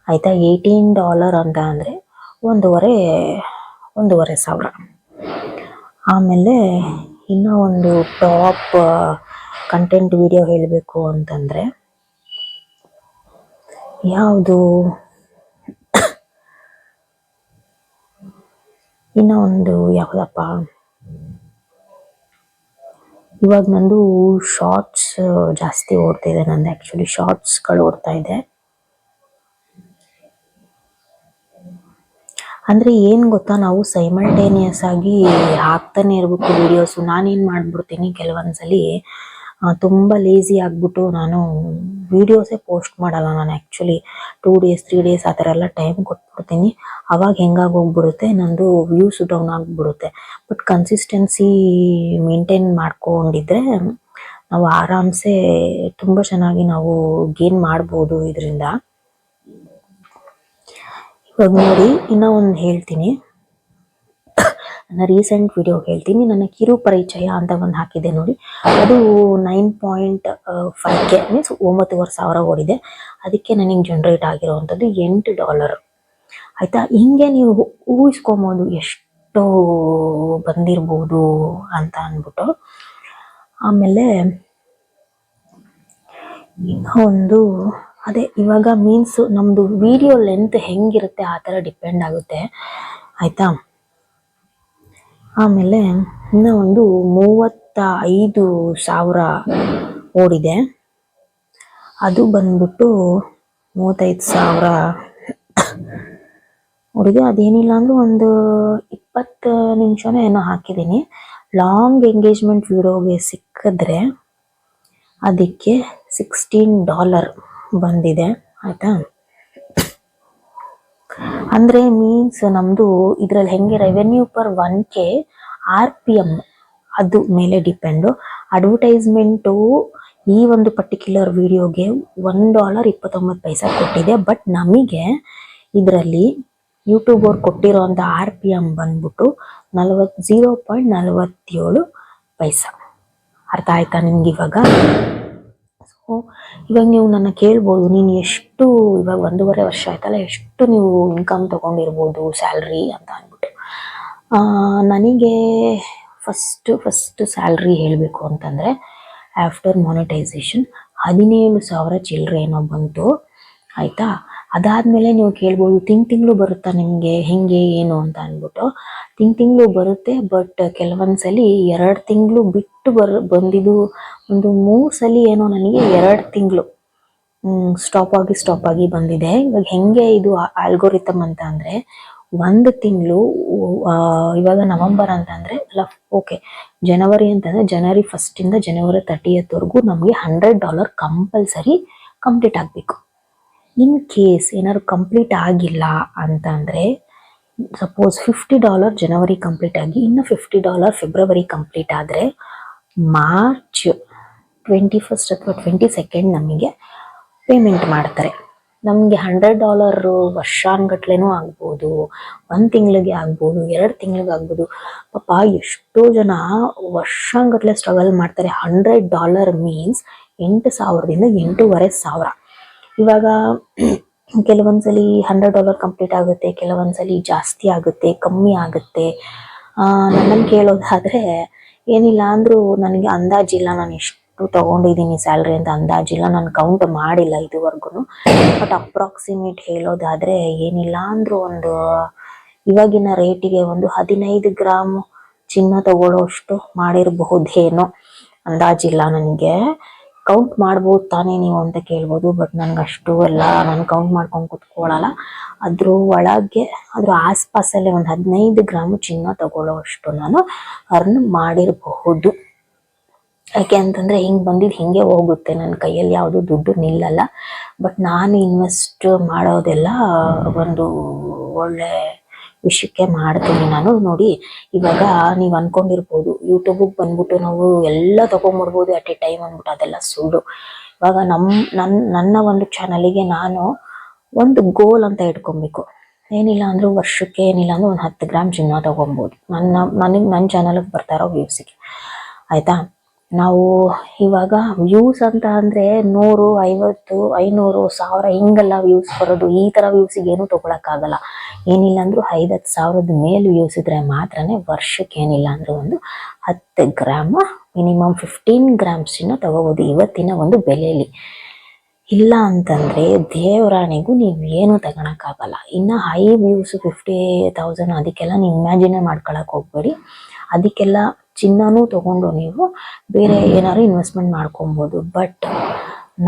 ಆಯಿತಾ? ಏಯ್ಟೀನ್ ಡಾಲರ್ ಅಂತ ಅಂದರೆ ಒಂದೂವರೆ ಒಂದೂವರೆ ಸಾವಿರ. ಆಮೇಲೆ ಇನ್ನೂ ಒಂದು ಟಾಪ್ ಕಂಟೆಂಟ್ ವಿಡಿಯೋ ಹೇಳಬೇಕು ಅಂತಂದರೆ ಯಾವುದು? ಇನ್ನೂ ಒಂದು ಯಾವುದಪ್ಪ? ಇವಾಗ ನಂದು ಶಾರ್ಟ್ಸ್ ಜಾಸ್ತಿ ಓಡ್ತಾ ಇದೆ ನಂದು ಶಾರ್ಟ್ಸ್ ಶಾರ್ಟ್ಸ್ಗಳು ಓಡ್ತಾ ಇದೆ. ಅಂದ್ರೆ ಏನ್ ಗೊತ್ತಾ, ನಾವು ಸೈಮಲ್ಟೇನಿಯಸ್ ಆಗಿ ಹಾಕ್ತಾನೆ ಇರ್ಬೇಕು ವಿಡಿಯೋಸ್ ನಾನೇನ್ ಮಾಡ್ಬಿಡ್ತೀನಿ, ಕೆಲವೊಂದ್ಸಲಿ ತುಂಬಾ ಲೇಸಿ ಆಗ್ಬಿಟ್ಟು ನಾನು ವಿಡಿಯೋಸೇ ಪೋಸ್ಟ್ ಮಾಡಲ್ಲ ನಾನು actually two days three days ಆ ಥರ ಎಲ್ಲ ಟೈಮ್ ಕೊಟ್ಬಿಡ್ತೀನಿ. ಅವಾಗ ಹೆಂಗಾಗಿ ಹೋಗ್ಬಿಡುತ್ತೆ? ನಂದು ವ್ಯೂಸ್ ಡೌನ್ ಆಗಿಬಿಡುತ್ತೆ. ಬಟ್ ಕನ್ಸಿಸ್ಟೆನ್ಸಿ ಮೇಂಟೈನ್ ಮಾಡ್ಕೊಂಡಿದ್ರೆ ನಾವು ಆರಾಮ್ಸೆ ತುಂಬ ಚೆನ್ನಾಗಿ ನಾವು ಗೇನ್ ಮಾಡ್ಬೋದು ಇದರಿಂದ. ಇವಾಗ ನೋಡಿ, ಇನ್ನೂ ಒಂದು ಹೇಳ್ತೀನಿ. ನನ್ನ ರೀಸೆಂಟ್ ವಿಡಿಯೋ ಹೇಳ್ತೀನಿ. ನನ್ನ ಕಿರು ಪರಿಚಯ ಅಂತ ಒಂದು ಹಾಕಿದೆ ನೋಡಿ. ಅದು nine point five K means ಒಂಬತ್ತುವರೆ ಸಾವಿರ ಓಡಿದೆ. ಅದಕ್ಕೆ ನನಗೆ ಜನ್ರೇಟ್ ಆಗಿರೋವಂಥದ್ದು ಎಂಟು ಡಾಲರ್ ಆಯಿತಾ? ಹಿಂಗೆ ನೀವು ಊಹಿಸ್ಕೊಬೋದು ಎಷ್ಟು ಬಂದಿರ್ಬೋದು ಅಂತ ಅಂದ್ಬಿಟ್ಟು. ಆಮೇಲೆ ಒಂದು, ಅದೇ ಇವಾಗ ಮೀನ್ಸ್ ನಮ್ಮದು ವಿಡಿಯೋ ಲೆಂತ್ ಹೆಂಗಿರುತ್ತೆ ಆ ಥರ ಡಿಪೆಂಡ್ ಆಗುತ್ತೆ. ಆಯಿತಾ? ಆಮೇಲೆ ಇನ್ನೂ ಒಂದು ಮೂವತ್ತ ಐದು ಸಾವಿರ ಓಡಿದೆ. ಅದು ಬಂದ್ಬಿಟ್ಟು ಮೂವತ್ತೈದು ಸಾವಿರ ಓಡಿದೆ. ಅದೇನಿಲ್ಲ ಅಂದರೂ ಒಂದು ಇಪ್ಪತ್ತು ನಿಮಿಷನೇ ಏನೋ ಹಾಕಿದ್ದೀನಿ. ಲಾಂಗ್ ಎಂಗೇಜ್ಮೆಂಟ್ ವಿಡಿಯೋಗೆ ಸಿಕ್ಕಿದ್ರೆ ಅದಕ್ಕೆ ಸಿಕ್ಸ್ಟೀನ್ ಡಾಲರ್ ಬಂದಿದೆ. ಆಯಿತಾ? ಅಂದರೆ ಮೀನ್ಸ್ ನಮ್ದು ಇದ್ರಲ್ಲಿ ಹೆಂಗೆ revenue per one K R P M ಅದು ಮೇಲೆ ಡಿಪೆಂಡ್ ಅಡ್ವರ್ಟೈಸ್ಮೆಂಟು ಈ ಒಂದು ಪರ್ಟಿಕ್ಯುಲರ್ ವಿಡಿಯೋಗೆ ಒನ್ ಡಾಲರ್ ಇಪ್ಪತ್ತೊಂಬತ್ತು ಪೈಸೆ ಕೊಟ್ಟಿದೆ. ಬಟ್ ನಮಗೆ ಇದರಲ್ಲಿ ಯೂಟ್ಯೂಬ್ ಅವ್ರು ಕೊಟ್ಟಿರೋಂಥ ಆರ್ ಪಿ ಎಂ ಬಂದ್ಬಿಟ್ಟು ನಲವತ್ತು ಜೀರೋ ಪಾಯಿಂಟ್ ನಲವತ್ತೇಳು ಪೈಸಾ. ಅರ್ಥ ಆಯ್ತಾ ನಿಮ್ಗೆ ಇವಾಗ? ಇವಾಗ ನೀವು ನನ್ನ ಕೇಳ್ಬೋದು, ನೀನು ಎಷ್ಟು, ಇವಾಗ ಒಂದೂವರೆ ವರ್ಷ ಆಯ್ತಲ್ಲ, ಎಷ್ಟು ನೀವು ಇನ್ಕಮ್ ತೊಗೊಂಡಿರ್ಬೋದು ಸ್ಯಾಲ್ರಿ ಅಂತ ಅಂದ್ಬಿಟ್ಟು. ನನಗೆ ಫಸ್ಟು ಫಸ್ಟ್ ಸ್ಯಾಲ್ರಿ ಹೇಳಬೇಕು ಅಂತಂದರೆ ಆಫ್ಟರ್ ಮಾನಿಟೈಸೇಷನ್ ಹದಿನೇಳು ಸಾವಿರ ಚಿಲ್ಲರೆ ಏನೋ ಬಂತು, ಆಯಿತಾ? ಅದಾದಮೇಲೆ ನೀವು ಕೇಳ್ಬೋದು ತಿಂಗ್ ತಿಂಗಳು ಬರುತ್ತಾ ನಿಮಗೆ, ಹೆಂಗೆ, ಏನು ಅಂತ ಅಂದ್ಬಿಟ್ಟು. ತಿಂಗ್ ತಿಂಗಳು ಬರುತ್ತೆ ಬಟ್ ಕೆಲವೊಂದು ಸಲ ಎರಡು ತಿಂಗಳು ಬಿಟ್ಟು ಬರ್, ಬಂದಿದ್ದು ಒಂದು ಮೂರು ಸಲ ಏನೋ ನನಗೆ ಎರಡು ತಿಂಗಳು ಸ್ಟಾಪ್ ಆಗಿ ಸ್ಟಾಪ್ ಆಗಿ ಬಂದಿದೆ. ಇವಾಗ ಹೆಂಗೆ ಇದು ಆಲ್ಗೋರಿತಮ್ ಅಂತ ಅಂದರೆ, ಒಂದು ತಿಂಗಳು ಇವಾಗ ನವೆಂಬರ್ ಅಂತ ಅಂದರೆ, ಅಲ್ಲ ಓಕೆ ಜನವರಿ ಅಂತಂದರೆ ಜನವರಿ ಫಸ್ಟಿಂದ ಜನವರಿ ತರ್ಟಿಯತ್ವರೆಗೂ ನಮಗೆ ಹಂಡ್ರೆಡ್ ಡಾಲರ್ ಕಂಪಲ್ಸರಿ ಕಂಪ್ಲೀಟ್ ಆಗಬೇಕು. ಇನ್ ಕೇಸ್ ಏನಾದ್ರು ಕಂಪ್ಲೀಟ್ ಆಗಿಲ್ಲ ಅಂತ ಅಂದರೆ ಸಪೋಸ್ ಫಿಫ್ಟಿ ಡಾಲರ್ ಜನವರಿ ಕಂಪ್ಲೀಟ್ ಆಗಿ ಇನ್ನು ಫಿಫ್ಟಿ ಡಾಲರ್ ಫೆಬ್ರವರಿ ಕಂಪ್ಲೀಟ್ ಆದರೆ ಮಾರ್ಚ್ ಟ್ವೆಂಟಿ ಫಸ್ಟ್ ಅಥವಾ ಟ್ವೆಂಟಿ ಸೆಕೆಂಡ್ ನಮಗೆ ಪೇಮೆಂಟ್ ಮಾಡ್ತಾರೆ. ನಮಗೆ ಹಂಡ್ರೆಡ್ ಡಾಲರು ವರ್ಷಾನ್ಗಟ್ಲೆನೂ ಆಗ್ಬೋದು, ಒಂದು ತಿಂಗಳಿಗೆ ಆಗ್ಬೋದು, ಎರಡು ತಿಂಗಳಿಗೆ ಆಗ್ಬೋದು. ಪಾಪ ಎಷ್ಟೋ ಜನ ವರ್ಷಾನ್ಗಟ್ಲೆ ಸ್ಟ್ರಗಲ್ ಮಾಡ್ತಾರೆ. ಹಂಡ್ರೆಡ್ ಡಾಲರ್ ಮೀನ್ಸ್ ಎಂಟು ಸಾವಿರದಿಂದ ಎಂಟೂವರೆ ಸಾವಿರ. ಇವಾಗ ಕೆಲವೊಂದ್ಸಲಿ ಹಂಡ್ರೆಡ್ ಡಾಲರ್ ಕಂಪ್ಲೀಟ್ ಆಗುತ್ತೆ, ಕೆಲವೊಂದ್ಸಲಿ ಜಾಸ್ತಿ ಆಗುತ್ತೆ, ಕಮ್ಮಿ ಆಗುತ್ತೆ. ನನ್ನನ್ನು ಕೇಳೋದಾದ್ರೆ ಏನಿಲ್ಲ ಅಂದರೂ ನನಗೆ ಅಂದಾಜಿಲ್ಲ, ನಾನು ಎಷ್ಟು ತಗೊಂಡಿದ್ದೀನಿ ಸ್ಯಾಲ್ರಿ ಅಂತ ಅಂದಾಜಿಲ್ಲ, ನಾನು ಕೌಂಟ್ ಮಾಡಿಲ್ಲ ಇದುವರೆಗೂ ಬಟ್ ಅಪ್ರಾಕ್ಸಿಮೇಟ್ ಹೇಳೋದಾದ್ರೆ ಏನಿಲ್ಲ ಅಂದರೂ ಒಂದು ಇವಾಗಿನ ರೇಟಿಗೆ ಒಂದು ಹದಿನೈದು ಗ್ರಾಮ್ ಚಿನ್ನ ತಗೊಳ್ಳೋಷ್ಟು ಮಾಡಿರಬಹುದೇನೋ. ಅಂದಾಜಿಲ್ಲ ನನಗೆ. ಕೌಂಟ್ ಮಾಡ್ಬೋದು ತಾನೇ ನೀವು ಅಂತ ಕೇಳ್ಬೋದು ಬಟ್ ನನಗೆ ಅಷ್ಟು ಎಲ್ಲ ನಾನು ಕೌಂಟ್ ಮಾಡ್ಕೊಂಡು ಕುತ್ಕೊಳ್ಳಲ್ಲ ಅದ್ರ ಒಳಗೆ ಅದ್ರ ಆಸ್ಪಾಸಲ್ಲೇ ಒಂದು ಹದಿನೈದು ಗ್ರಾಮ್ ಚಿನ್ನ ತಗೊಳ್ಳೋ ಅಷ್ಟು ನಾನು ಅರ್ನ್ ಮಾಡಿರಬಹುದು. ಯಾಕೆ ಅಂತಂದರೆ ಹಿಂಗೆ ಬಂದಿದ್ದು ಹಿಂಗೆ ಹೋಗುತ್ತೆ. ನನ್ನ ಕೈಯಲ್ಲಿ ಯಾವುದು ದುಡ್ಡು ನಿಲ್ಲಲ್ಲ. ಬಟ್ ನಾನು ಇನ್ವೆಸ್ಟ್ ಮಾಡೋದೆಲ್ಲ ಒಂದು ಒಳ್ಳೆ ವಿಷಯಕ್ಕೆ ಮಾಡ್ತೀನಿ ನಾನು. ನೋಡಿ, ಇವಾಗ ನೀವು ಅನ್ಕೊಂಡಿರ್ಬೋದು ಯೂಟ್ಯೂಬಿಗೆ ಬಂದ್ಬಿಟ್ಟು ನಾವು ಎಲ್ಲ ತಗೊಂಡ್ಬಿಡ್ಬೋದು ಅಟ್ ಎ ಟೈಮ್ ಅಂದ್ಬಿಟ್ಟು ಅದೆಲ್ಲ ಸುಳ್ಳು. ಇವಾಗ ನಮ್ಮ ನನ್ನ ನನ್ನ ಒಂದು ಚಾನಲಿಗೆ ನಾನು ಒಂದು ಗೋಲ್ ಅಂತ ಇಟ್ಕೊಬೇಕು. ಏನಿಲ್ಲ ಅಂದರೂ ವರ್ಷಕ್ಕೆ ಏನಿಲ್ಲ ಅಂದ್ರೆ ಒಂದು ಹತ್ತು ಗ್ರಾಮ್ ಚಿನ್ನ ತಗೊಬೋದು. ನನ್ನ, ನನಗೆ ನನ್ನ ಚಾನಲ್ಗೆ ಬರ್ತಾರೋ ವ್ಯೂಸಿಗೆ ಆಯಿತಾ? ನಾವು ಇವಾಗ ವ್ಯೂಸ್ ಅಂತ ಅಂದರೆ ನೂರು, ಐವತ್ತು, ಐನೂರು, ಸಾವಿರ ಹಿಂಗೆಲ್ಲ ವ್ಯೂಸ್ ಬರೋದು. ಈ ಥರ ಏನೂ ತೊಗೊಳಕ್ಕಾಗಲ್ಲ. ಏನಿಲ್ಲ ಅಂದರೂ ಹತ್ತು ಸಾವಿರದ ಮೇಲೆ ವ್ಯೂಸ್ ಇದ್ರೆ ಮಾತ್ರನೇ ವರ್ಷಕ್ಕೆ ಏನಿಲ್ಲ ಅಂದರೂ ಒಂದು ಹತ್ತು ಗ್ರಾಮ ಮಿನಿಮಮ್ ಫಿಫ್ಟೀನ್ ಗ್ರಾಮ್ಸಿನ ತಗೋಬೋದು ಇವತ್ತಿನ ಒಂದು ಬೆಲೆಯಲ್ಲಿ. ಇಲ್ಲ ಅಂತಂದರೆ ದೇವರಾಣಿಗೂ ನೀವು ಏನು ತಗೊಳಕ್ಕಾಗಲ್ಲ. ಇನ್ನು ಹೈ ವ್ಯೂಸ್ ಫಿಫ್ಟಿ ತೌಸಂಡ್ ಅದಕ್ಕೆಲ್ಲ ನೀವು ಇಮ್ಯಾಜಿನೇ ಮಾಡ್ಕೊಳಕ್ಕೆ ಹೋಗ್ಬೇಡಿ. ಅದಕ್ಕೆಲ್ಲ ಚಿನ್ನನೂ ತಗೊಂಡು ನೀವು ಬೇರೆ ಏನಾದ್ರು ಇನ್ವೆಸ್ಟ್ಮೆಂಟ್ ಮಾಡ್ಕೊಬೋದು. ಬಟ್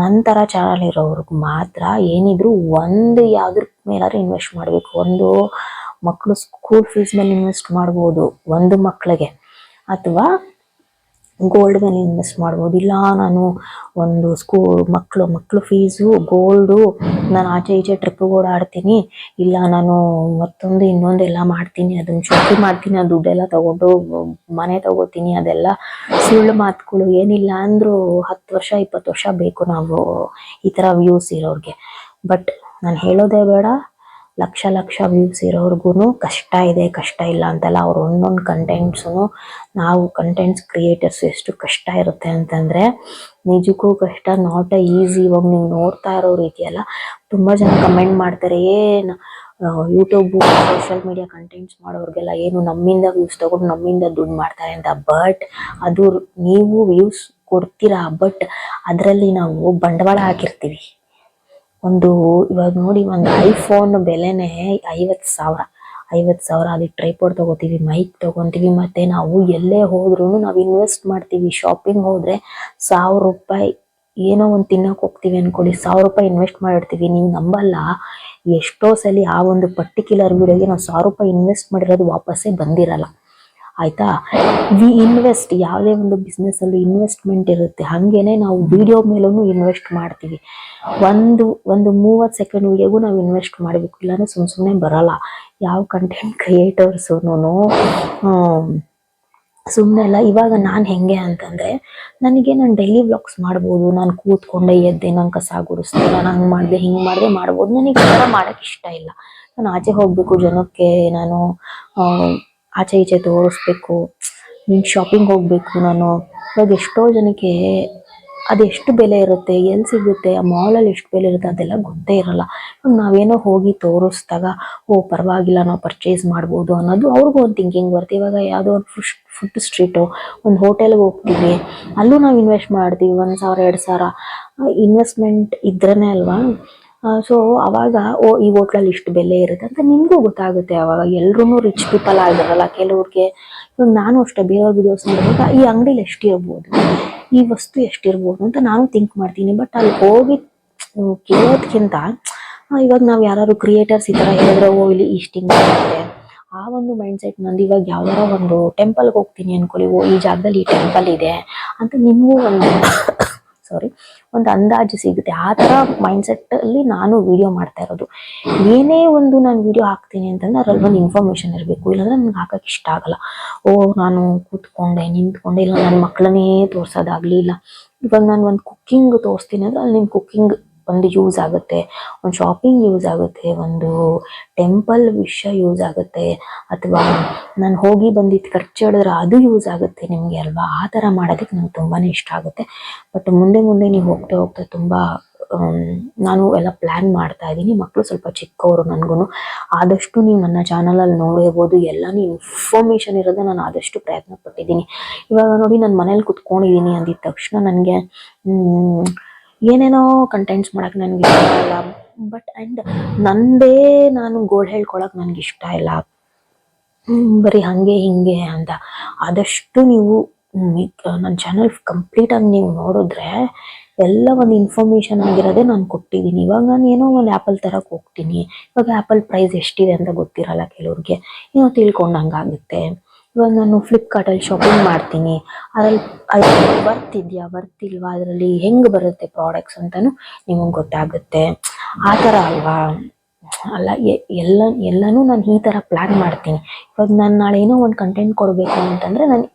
ನಂತರ ಚಾನಲ್ ಇರೋರ್ಗೆ ಮಾತ್ರ ಏನಿದ್ರು ಒಂದು ಯಾವ್ದ್ರ ಮೇಲಾದ್ರೂ ಇನ್ವೆಸ್ಟ್ ಮಾಡಬೇಕು. ಒಂದು ಮಕ್ಕಳು ಸ್ಕೂಲ್ ಫೀಸ್ ಮೇಲೆ ಇನ್ವೆಸ್ಟ್ ಮಾಡ್ಬೋದು. ಒಂದು ಮಕ್ಕಳಿಗೆ ಅಥವಾ ಗೋಲ್ಡ್ ಮೇಲೆ ಇನ್ವೆಸ್ಟ್ ಮಾಡ್ಬೋದು. ಇಲ್ಲ, ನಾನು ಒಂದು ಸ್ಕೂ ಮಕ್ಕಳು ಮಕ್ಕಳು ಫೀಸು ಗೋಲ್ಡು ನಾನು ಆಚೆ ಈಚೆ ಟ್ರಿಪ್ಪಿಗೆ ಓಡಾಡ್ತೀನಿ ಇಲ್ಲ, ನಾನು ಮತ್ತೊಂದು ಇನ್ನೊಂದು ಎಲ್ಲ ಮಾಡ್ತೀನಿ. ಅದನ್ನು ಶುದ್ಧಿ ಮಾಡ್ತೀನಿ. ಆ ದುಡ್ಡೆಲ್ಲ ತಗೊಂಡು ಮನೆ ತಗೋತೀನಿ. ಅದೆಲ್ಲ ಸುಳ್ಳು ಮಾತುಗಳು. ಏನಿಲ್ಲ ಅಂದರೂ ಹತ್ತು ವರ್ಷ, ಇಪ್ಪತ್ತು ವರ್ಷ ಬೇಕು ನಾವು ಈ ಥರ ವ್ಯೂಸ್ ಇರೋರಿಗೆ. ಬಟ್ ನಾನು ಹೇಳೋದೇ ಬೇಡ. ಲಕ್ಷ ಲಕ್ಷ ವ್ಯೂಸ್ ಇರೋರ್ಗು ಕಷ್ಟ ಇದೆ, ಕಷ್ಟ ಇಲ್ಲ ಅಂತಲ್ಲ ಅವ್ರ ಒಂದೊಂದು ಕಂಟೆಂಟ್ಸು ನಾವು ಕಂಟೆಂಟ್ಸ್ ಕ್ರಿಯೇಟರ್ಸ್ ಎಷ್ಟು ಕಷ್ಟ ಇರುತ್ತೆ ಅಂತಂದ್ರೆ ನಿಜಕ್ಕೂ ಕಷ್ಟ ನಾಟ್ ಅ ಈಸಿ ಇವಾಗ ನೀವು ನೋಡ್ತಾ ಇರೋ ರೀತಿಯಲ್ಲ ತುಂಬಾ ಜನ ಕಮೆಂಟ್ ಮಾಡ್ತಾರೆ, ಏನ್ ಯೂಟ್ಯೂಬ್ ಸೋಷಿಯಲ್ ಮೀಡಿಯಾ ಕಂಟೆಂಟ್ಸ್ ಮಾಡೋರ್ಗೆಲ್ಲ ಏನು ನಮ್ಮಿಂದ ವ್ಯೂಸ್ ತಗೊಂಡು ನಮ್ಮಿಂದ ದುಡ್ಡು ಮಾಡ್ತಾರೆ ಅಂತ ಬಟ್ ಅದು ನೀವು ವ್ಯೂಸ್ ಕೊಡ್ತೀರಾ ಬಟ್ ಅದರಲ್ಲಿ ನಾವು ಬಂಡವಾಳ ಹಾಕಿರ್ತೀವಿ. ಒಂದು ಇವಾಗ ನೋಡಿ ಒಂದು ಐಫೋನ್ ಬೆಲೆನೇ ಐವತ್ತು ಸಾವಿರ. ಐವತ್ತು ಸಾವಿರ ಅಲ್ಲಿ ಟ್ರೈಪೋಡ್ ತಗೋತೀವಿ ಮೈಕ್ ತಗೊಂತೀವಿ, ಮತ್ತೆ ನಾವು ಎಲ್ಲೇ ಹೋದ್ರೂ ನಾವು ಇನ್ವೆಸ್ಟ್ ಮಾಡ್ತೀವಿ. ಶಾಪಿಂಗ್ ಹೋದ್ರೆ ಸಾವಿರ ರೂಪಾಯಿ ಏನೋ ಒಂದು ತಿನ್ನಕ್ಕೆ ಹೋಗ್ತೀವಿ ಅನ್ಕೊಳ್ಳಿ. ಸಾವಿರ ರೂಪಾಯಿ ಇನ್ವೆಸ್ಟ್ ಮಾಡಿರ್ತೀವಿ. ನೀವು ನಂಬಲ್ಲ. ಎಷ್ಟೋ ಸಲ ಆ ಒಂದು ಪರ್ಟಿಕ್ಯುಲರ್ ವಿಡಿಯೋಗೆ ನಾವು ಸಾವಿರ ರೂಪಾಯಿ ಇನ್ವೆಸ್ಟ್ ಮಾಡಿರೋದು ವಾಪಸ್ಸೇ ಬಂದಿರಲ್ಲ. ಆಯ್ತಾ? ವಿ ಇನ್ವೆಸ್ಟ್ ಯಾವುದೇ ಒಂದು ಬಿಸ್ನೆಸ್ ಅಲ್ಲೂ ಇನ್ವೆಸ್ಟ್ಮೆಂಟ್ ಇರುತ್ತೆ. ಹಾಗೇನೆ ನಾವು ವಿಡಿಯೋ ಮೇಲೂ ಇನ್ವೆಸ್ಟ್ ಮಾಡ್ತೀವಿ. ಒಂದು ಒಂದು ಮೂವತ್ತು ಸೆಕೆಂಡ್ ವಿಡಿಯೋಗೂ ನಾವು ಇನ್ವೆಸ್ಟ್ ಮಾಡಬೇಕು. ಇಲ್ಲಾಂದ್ರೆ ಸುಮ್ಮ ಸುಮ್ಮನೆ ಬರಲ್ಲ. ಯಾವ ಕಂಟೆಂಟ್ ಕ್ರಿಯೇಟರ್ಸು ಸುಮ್ಮನೆ ಅಲ್ಲ. ಇವಾಗ ನಾನು ಹೆಂಗೆ ಅಂತಂದರೆ, ನನಗೆ ನಾನು ಡೈಲಿ ವ್ಲಾಗ್ಸ್ ಮಾಡ್ಬೋದು. ನಾನು ಕೂತ್ಕೊಂಡೆ, ಎದ್ದೆ, ನಾನು ಕಸ ಗುಡಿಸ್ದೆ, ನಾನು ಹಂಗೆ ಮಾಡಿದೆ, ಹಿಂಗೆ ಮಾಡಿದೆ, ಮಾಡ್ಬೋದು. ನನಗೆ ಥರ ಮಾಡೋಕ್ಕೆ ಇಷ್ಟ ಇಲ್ಲ. ನಾನು ಆಚೆ ಹೋಗಬೇಕು ಜನಕ್ಕೆ, ನಾನು ಆಚೆ ಈಚೆ ತೋರಿಸ್ಬೇಕು ಶಾಪಿಂಗ್ ಹೋಗ್ಬೇಕು ನಾನು. ಇವಾಗ ಎಷ್ಟೋ ಜನಕ್ಕೆ ಅದೆಷ್ಟು ಬೆಲೆ ಇರುತ್ತೆ, ಎಲ್ಲಿ ಸಿಗುತ್ತೆ, ಆ ಮಾಲಲ್ಲಿ ಎಷ್ಟು ಬೆಲೆ ಇರುತ್ತೆ ಅದೆಲ್ಲ ಗೊತ್ತೇ ಇರಲ್ಲ. ನಾವೇನೋ ಹೋಗಿ ತೋರಿಸ್ದಾಗ, ಓ, ಪರವಾಗಿಲ್ಲ, ನಾವು ಪರ್ಚೇಸ್ ಮಾಡ್ಬೋದು ಅನ್ನೋದು ಅವ್ರಿಗೂ ಒಂದು ಥಿಂಕಿಂಗ್ ಬರುತ್ತೆ. ಇವಾಗ ಯಾವುದೋ ಒಂದು ಫುಡ್ ಫುಡ್ ಸ್ಟ್ರೀಟು ಒಂದು ಹೋಟೆಲ್ಗೆ ಹೋಗ್ತೀವಿ, ಅಲ್ಲೂ ನಾವು ಇನ್ವೆಸ್ಟ್ ಮಾಡ್ತೀವಿ, ಒಂದು ಸಾವಿರ, ಎರಡು ಸಾವಿರ. ಇನ್ವೆಸ್ಟ್ಮೆಂಟ್ ಇದ್ರೇ ಅಲ್ವಾ? ಸೊ ಅವಾಗ, ಓ, ಈ ಹೋಟ್ಲಲ್ಲಿ ಇಷ್ಟು ಬೆಲೆ ಇರುತ್ತೆ ಅಂತ ನಿಮಗೂ ಗೊತ್ತಾಗುತ್ತೆ ಅವಾಗ. ಎಲ್ಲರೂ ರಿಚ್ ಪೀಪಲ್ ಆಗಿರಲ್ಲ ಕೆಲವ್ರಿಗೆ. ಇವಾಗ ನಾನು ಅಷ್ಟೇ ಬೇರೆ ವಿಡಿಯೋಸ್ ನೋಡುವಾಗ ಈ ಅಂಗಡಿಲಿ ಎಷ್ಟಿರ್ಬೋದು? ಈ ವಸ್ತು ಎಷ್ಟಿರ್ಬೋದು ಅಂತ ನಾನು ಥಿಂಕ್ ಮಾಡ್ತೀನಿ. ಬಟ್ ಅಲ್ಲಿ ಹೋಗಿ ಕೇಳೋದ್ಕಿಂತ ಇವಾಗ ನಾವು ಯಾರು ಕ್ರಿಯೇಟರ್ಸ್ ಈ ತರ ಹೇಳಿದ್ರೆ, ಓ, ಇಲ್ಲಿ ಇಷ್ಟು ಹಿಂಗೆ ಆ ಒಂದು ಮೈಂಡ್ ಸೆಟ್ ನಂದು ಇವಾಗ ಯಾವ್ದಾರ ಒಂದು ಟೆಂಪಲ್ಗೆ ಹೋಗ್ತೀನಿ ಅನ್ಕೊಳ್ಳಿ. ಓ, ಈ ಜಾಗದಲ್ಲಿ ಈ ಟೆಂಪಲ್ ಇದೆ ಅಂತ ನಿಮಗೂ ಒಂದು ಸಾರಿ ಒಂದು ಅಂದಾಜು ಸಿಗುತ್ತೆ. ಆ ಥರ ಅಲ್ಲಿ ನಾನು ವಿಡಿಯೋ ಮಾಡ್ತಾ ಇರೋದು. ಏನೇ ಒಂದು ನಾನು ವಿಡಿಯೋ ಹಾಕ್ತೀನಿ ಅಂತಂದ್ರೆ ಅದ್ರಲ್ಲಿ ಒಂದು ಇನ್ಫಾರ್ಮೇಶನ್ ಇರಬೇಕು. ಇಲ್ಲಾಂದ್ರೆ ನನ್ಗೆ ಹಾಕಕ್ಕೆ ಇಷ್ಟ ಆಗಲ್ಲ. ಓ, ನಾನು ಕೂತ್ಕೊಂಡೆ, ನಿಂತ್ಕೊಂಡೆ, ಇಲ್ಲ ನನ್ನ ಮಕ್ಕಳನ್ನೇ ತೋರ್ಸೋದಾಗ್ಲಿ, ಇಲ್ಲ. ಇವಾಗ ನಾನು ಒಂದು ಕುಕ್ಕಿಂಗ್ ತೋರಿಸ್ತೀನಿ ಅಂದ್ರೆ ಅಲ್ಲಿ ನಿಮ್ಮ ಕುಕ್ಕಿಂಗ್ ಒಂದು ಯೂಸ್ ಆಗುತ್ತೆ, ಒಂದು ಶಾಪಿಂಗ್ ಯೂಸ್ ಆಗುತ್ತೆ, ಒಂದು ಟೆಂಪಲ್ ವಿಷಯ ಯೂಸ್ ಆಗುತ್ತೆ, ಅಥವಾ ನಾನು ಹೋಗಿ ಬಂದಿದ್ದು ಖರ್ಚು ಹೇಳಿದ್ರೆ ಅದು ಯೂಸ್ ಆಗುತ್ತೆ ನಿಮಗೆ ಅಲ್ವಾ? ಆ ಥರ ಮಾಡೋದಕ್ಕೆ ನಂಗೆ ತುಂಬಾ ಇಷ್ಟ ಆಗುತ್ತೆ. ಬಟ್ ಮುಂದೆ ಮುಂದೆ ನೀವು ಹೋಗ್ತಾ ಹೋಗ್ತಾ ತುಂಬ ನಾನು ಎಲ್ಲ ಪ್ಲ್ಯಾನ್ ಮಾಡ್ತಾ ಇದ್ದೀನಿ. ಮಕ್ಕಳು ಸ್ವಲ್ಪ ಚಿಕ್ಕವರು ನನಗೂ ಆದಷ್ಟು ನೀವು ನನ್ನ ಚಾನಲಲ್ಲಿ ನೋಡಿರ್ಬೋದು ಎಲ್ಲನೂ ಇನ್ಫಾರ್ಮೇಷನ್ ಇರೋದು ನಾನು ಆದಷ್ಟು ಪ್ರಯತ್ನ ಪಟ್ಟಿದ್ದೀನಿ. ಇವಾಗ ನೋಡಿ ನಾನು ಮನೇಲಿ ಕುತ್ಕೊಂಡಿದ್ದೀನಿ ಅಂದಿದ ತಕ್ಷಣ ನನಗೆ ಏನೇನೋ ಕಂಟೆಂಟ್ಸ್ ಮಾಡಕ್ಕೆ ನನಗೆ ಇಷ್ಟ ಇಲ್ಲ. ಬಟ್ ಆ್ಯಂಡ್ ನಂದೇ ನಾನು ಗೋಳ್ ಹೇಳ್ಕೊಳಕ್ಕೆ ನನಗೆ ಇಷ್ಟ ಇಲ್ಲ. ಬರೀ ಹಂಗೆ ಹಿಂಗೆ ಅಂತ. ಆದಷ್ಟು ನೀವು ನನ್ನ ಚಾನಲ್ ಕಂಪ್ಲೀಟ್ ಆಗಿ ನೀವು ನೋಡಿದ್ರೆ ಎಲ್ಲ ಒಂದು ಇನ್ಫಾರ್ಮೇಷನ್ ಆಗಿರೋದೇ ನಾನು ಕೊಟ್ಟಿದ್ದೀನಿ ಇವಾಗ ನಾನು ಏನೋ ಒಂದು ಆ್ಯಪಲ್ ತರಕ್ಕೆ ಹೋಗ್ತೀನಿ. ಇವಾಗ ಆ್ಯಪಲ್ ಪ್ರೈಸ್ ಎಷ್ಟಿದೆ ಅಂತ ಗೊತ್ತಿರಲ್ಲ ಕೆಲವ್ರಿಗೆ. ಏನೋ ತಿಳ್ಕೊಂಡಂಗಾಗುತ್ತೆ. ಇವಾಗ ನಾನು ಫ್ಲಿಪ್ಕಾರ್ಟಲ್ಲಿ ಶಾಪಿಂಗ್ ಮಾಡ್ತೀನಿ. ಅದ್ರಲ್ಲಿ ಅದು ವರ್ತ್ ಇದೆಯಾ ವರ್ತ್ ಇಲ್ವಾ ಅದರಲ್ಲಿ ಹೆಂಗೆ ಬರುತ್ತೆ ಪ್ರಾಡಕ್ಟ್ಸ್ ಅಂತಲೂ ನಿಮಗೆ ಗೊತ್ತಾಗುತ್ತೆ. ಆ ಥರ ಅಲ್ವಾ? ಅಲ್ಲ ಎಲ್ಲ, ಎಲ್ಲನೂ ನಾನು ಈ ಥರ ಪ್ಲ್ಯಾನ್ ಮಾಡ್ತೀನಿ. ಇವಾಗ ನಾನು ನಾಳೆ ಏನೋ ಒಂದು ಕಂಟೆಂಟ್ ಕೊಡಬೇಕು ಅಂತಂದರೆ ನಾನು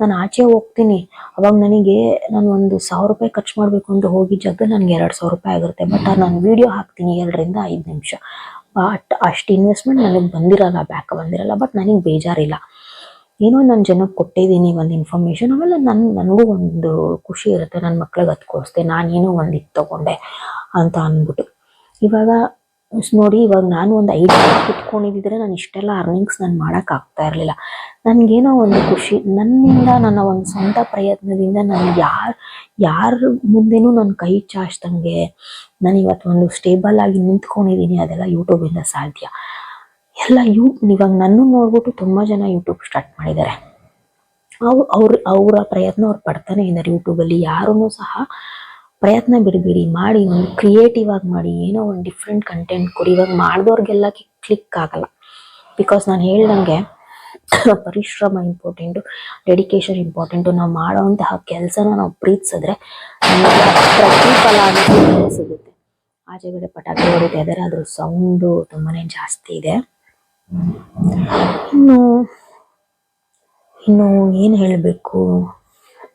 ನಾನು ಆಚೆ ಹೋಗ್ತೀನಿ. ಅವಾಗ ನನಗೆ ನಾನು ಒಂದು ಸಾವಿರ ರೂಪಾಯಿ ಖರ್ಚು ಮಾಡಬೇಕು ಅಂತ ಹೋಗಿ ಜಾಗದಲ್ಲಿ ನನಗೆ ಎರಡು ಸಾವಿರ ರೂಪಾಯಿ ಆಗುತ್ತೆ. ಬಟ್ ನಾನು ವಿಡಿಯೋ ಹಾಕ್ತೀನಿ ಎರಡರಿಂದ ಐದು ನಿಮಿಷ. ಬಟ್ ಅಷ್ಟು ಇನ್ವೆಸ್ಟ್ಮೆಂಟ್ ನನಗೆ ಬಂದಿರಲ್ಲ ಬ್ಯಾಕ್ ಬಂದಿರಲ್ಲ. ಬಟ್ ನನಗೆ ಬೇಜಾರಿಲ್ಲ. ಏನೋ ನಾನು ಜನಕ್ಕೆ ಕೊಟ್ಟಿದ್ದೀನಿ ಒಂದು ಇನ್ಫಾರ್ಮೇಷನ್ ಆಮೇಲೆ ನನ್ನ ನನಗೂ ಒಂದು ಖುಷಿ ಇರುತ್ತೆ. ನನ್ನ ಮಕ್ಳಿಗೆ ಅದು ಕೊಡಿಸ್ದೆ. ನಾನೇನೋ ಒಂದು ಇದು ತೊಗೊಂಡೆ ಅಂತ ಅಂದ್ಬಿಟ್ಟು. ಇವಾಗ ನೋಡಿ, ಇವಾಗ ನಾನು ಒಂದು ಜನ ಕುತ್ಕೊಂಡಿದ್ದಿದ್ರೆ ನಾನು ಇಷ್ಟೆಲ್ಲ ಅರ್ನಿಂಗ್ಸ್ ನಾನು ಮಾಡೋಕ್ಕಾಗ್ತಾ ಇರಲಿಲ್ಲ. ನನಗೇನೋ ಒಂದು ಖುಷಿ. ನನ್ನಿಂದ, ನನ್ನ ಒಂದು ಸ್ವಂತ ಪ್ರಯತ್ನದಿಂದ ನಾನು ಯಾರು, ಯಾರ ಮುಂದೆನೂ ನನ್ನ ಕೈ ಚಾಚ್ದಂಗೆ ನಾನು ಇವತ್ತು ಒಂದು ಸ್ಟೇಬಲ್ ಆಗಿ ನಿಂತ್ಕೊಂಡಿದ್ದೀನಿ ಅದೆಲ್ಲ ಯೂಟ್ಯೂಬಿಂದ ಸಾಧ್ಯ. ಎಲ್ಲ ಯೂ ಇವಾಗ ನನ್ನ ನೋಡ್ಬಿಟ್ಟು ತುಂಬ ಜನ ಯೂಟ್ಯೂಬ್ ಸ್ಟಾರ್ಟ್ ಮಾಡಿದ್ದಾರೆ. ಅವ್ರು, ಅವ್ರ, ಅವರ ಪ್ರಯತ್ನ ಅವ್ರು ಪಡ್ತಾನೆ ಇದ್ದಾರೆ ಯೂಟ್ಯೂಬಲ್ಲಿ ಯಾರೂ ಸಹ ಪ್ರಯತ್ನ ಬಿಡಬೇಡಿ, ಮಾಡಿ, ಒಂದು ಕ್ರಿಯೇಟಿವ್ ಆಗಿ ಮಾಡಿ, ಏನೋ ಒಂದು ಡಿಫ್ರೆಂಟ್ ಕಂಟೆಂಟ್ ಕೊಡಿ. ಇವಾಗ ಮಾಡಿದವ್ರಿಗೆಲ್ಲ ಕ್ಲಿಕ್ ಆಗಲ್ಲ. ಬಿಕಾಸ್ ನಾನು ಹೇಳ್ದಂಗೆ ಪರಿಶ್ರಮ ಇಂಪಾರ್ಟೆಂಟು ಡೆಡಿಕೇಶನ್ ಇಂಪಾರ್ಟೆಂಟು ನಾವು ಮಾಡೋವಂತಹ ಕೆಲಸನ ನಾವು ಪ್ರೀತಿಸಿದ್ರೆ ನಮಗೆ ಪ್ರತಿಫಲ ಅನ್ನೋದು ಸಿಗುತ್ತೆ. ಆಚೆಗಡೆ ಪಟಾಕಿ ಹೊಡಿತಾ ಇದ್ದಾರೆ ಅದ್ರ ಸೌಂಡು ತುಂಬಾ ಜಾಸ್ತಿ ಇದೆ. ಇನ್ನು ಇನ್ನು ಏನು ಹೇಳಬೇಕು?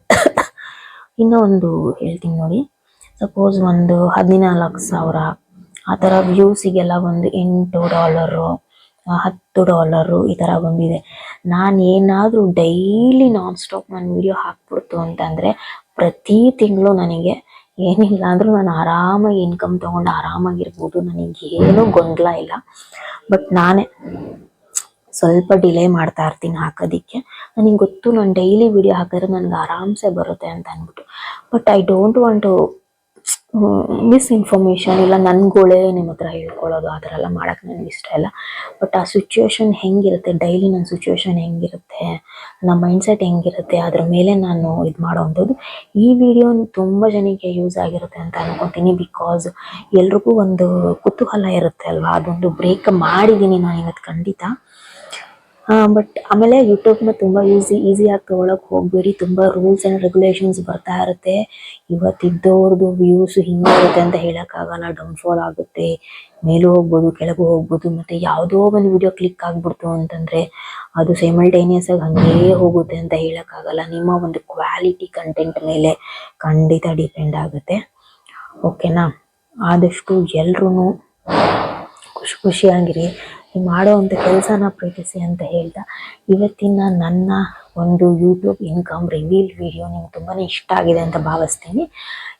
ಇನ್ನೂ ಒಂದು ಹೇಳ್ತೀನಿ ನೋಡಿ. ಸಪೋಸ್ ಒಂದು ಹದಿನಾಲ್ಕು ಸಾವಿರ, ಆ ಥರ ವ್ಯೂಸಿಗೆಲ್ಲ ಒಂದು ಎಂಟು ಡಾಲರು ಹತ್ತು ಡಾಲರು ಈ ಥರ ಬಂದಿದೆ. ನಾನು ಏನಾದರೂ ಡೈಲಿ ನಾನ್ ಸ್ಟಾಪ್ ನಾನು ವಿಡಿಯೋ ಹಾಕ್ಬಿಡ್ತು ಅಂತಂದರೆ ಪ್ರತಿ ತಿಂಗಳು ನನಗೆ ಏನಿಲ್ಲ ಅಂದರೂ ನಾನು ಆರಾಮಾಗಿ ಇನ್ಕಮ್ ತೊಗೊಂಡು ಆರಾಮಾಗಿರ್ಬೋದು. ನನಗೆ ಏನೂ ಗೊಂದಲ ಇಲ್ಲ. ಬಟ್ ನಾನೇ ಸ್ವಲ್ಪ ಡಿಲೇ ಮಾಡ್ತಾ ಇರ್ತೀನಿ ಹಾಕೋದಿಕ್ಕೆ. ನನಗೆ ಗೊತ್ತು, ನಾನು ಡೈಲಿ ವಿಡಿಯೋ ಹಾಕಿದ್ರೆ ನನಗೆ ಆರಾಮ್ಸೆ ಬರುತ್ತೆ ಅಂತ ಅಂದ್ಬಿಟ್ಟು. But I don't want to miss information ಇಲ್ಲ, ನನ್ಗಳೇ ನಿಮ್ಮ ಹತ್ರ ಹೇಳ್ಕೊಳ್ಳೋದು ಆ ಥರ ಎಲ್ಲ ಮಾಡೋಕ್ಕೆ ನನಗೆ ಇಷ್ಟ ಇಲ್ಲ. ಬಟ್ ಆ ಸಿಚುವೇಶನ್ ಹೆಂಗಿರುತ್ತೆ? ಡೈಲಿ ನನ್ನ ಸಿಚುವೇಶನ್ ಹೆಂಗಿರುತ್ತೆ? ನಮ್ಮ ಮೈಂಡ್ಸೆಟ್ ಹೆಂಗಿರುತ್ತೆ? ಅದ್ರ ಮೇಲೆ ನಾನು ಇದು ಮಾಡೋವಂಥದ್ದು ಈ ವಿಡಿಯೋ ತುಂಬ ಜನಕ್ಕೆ ಯೂಸ್ ಆಗಿರುತ್ತೆ ಅಂತ ಅನ್ಕೊತೀನಿ ಬಿಕಾಸ್ ಎಲ್ರಿಗೂ ಒಂದು ಕುತೂಹಲ ಇರುತ್ತೆ ಅಲ್ವಾ? ಅದೊಂದು ಬ್ರೇಕ್ ಮಾಡಿದ್ದೀನಿ ನಾನು ಇವತ್ತು ಖಂಡಿತ. ಬಟ್ ಆಮೇಲೆ ಯೂಟ್ಯೂಬ್ನ ತುಂಬ ಈಸಿ ಈಸಿಯಾಗಿ ತೊಗೊಳಕ್ಕೆ ಹೋಗಬೇಡಿ. ತುಂಬ ರೂಲ್ಸ್ ಆ್ಯಂಡ್ ರೆಗ್ಯುಲೇಷನ್ಸ್ ಬರ್ತಾ ಇರುತ್ತೆ. ಇವತ್ತಿದ್ದವ್ರದ್ದು ವ್ಯೂಸ್ ಹಿಂಗಿರುತ್ತೆ ಅಂತ ಹೇಳೋಕ್ಕಾಗಲ್ಲ ಡೌನ್ಫಾಲ್ ಆಗುತ್ತೆ. ಮೇಲೂ ಹೋಗ್ಬೋದು, ಕೆಳಗೂ ಹೋಗ್ಬೋದು, ಮತ್ತು ಯಾವುದೋ ಒಂದು ವಿಡಿಯೋ ಕ್ಲಿಕ್ ಆಗಿಬಿಡ್ತು ಅಂತಂದರೆ ಅದು ಸೈಮಲ್ಟೇನಿಯಸ್ ಆಗಿ ಹಂಗೇ ಹೋಗುತ್ತೆ ಅಂತ ಹೇಳೋಕ್ಕಾಗಲ್ಲ ನಿಮ್ಮ ಒಂದು ಕ್ವಾಲಿಟಿ ಕಂಟೆಂಟ್ ಮೇಲೆ ಖಂಡಿತ ಡಿಪೆಂಡ್ ಆಗುತ್ತೆ. ಓಕೆನಾ ಆದಷ್ಟು ಎಲ್ರೂ ಖುಷಿ ಖುಷಿಯಾಗಿರಿ. ನೀವು ಅಂತ ಕೆಲಸನ ಪ್ರೀತಿಸಿ ಅಂತ ಹೇಳ್ತಾ ಇವತ್ತಿನ ನನ್ನ ಒಂದು ಯೂಟ್ಯೂಬ್ ಇನ್ಕಮ್ ರಿವೀಲ್ ವಿಡಿಯೋ ನಿಮ್ಗೆ ತುಂಬಾ ಇಷ್ಟ ಆಗಿದೆ ಅಂತ ಭಾವಿಸ್ತೀನಿ.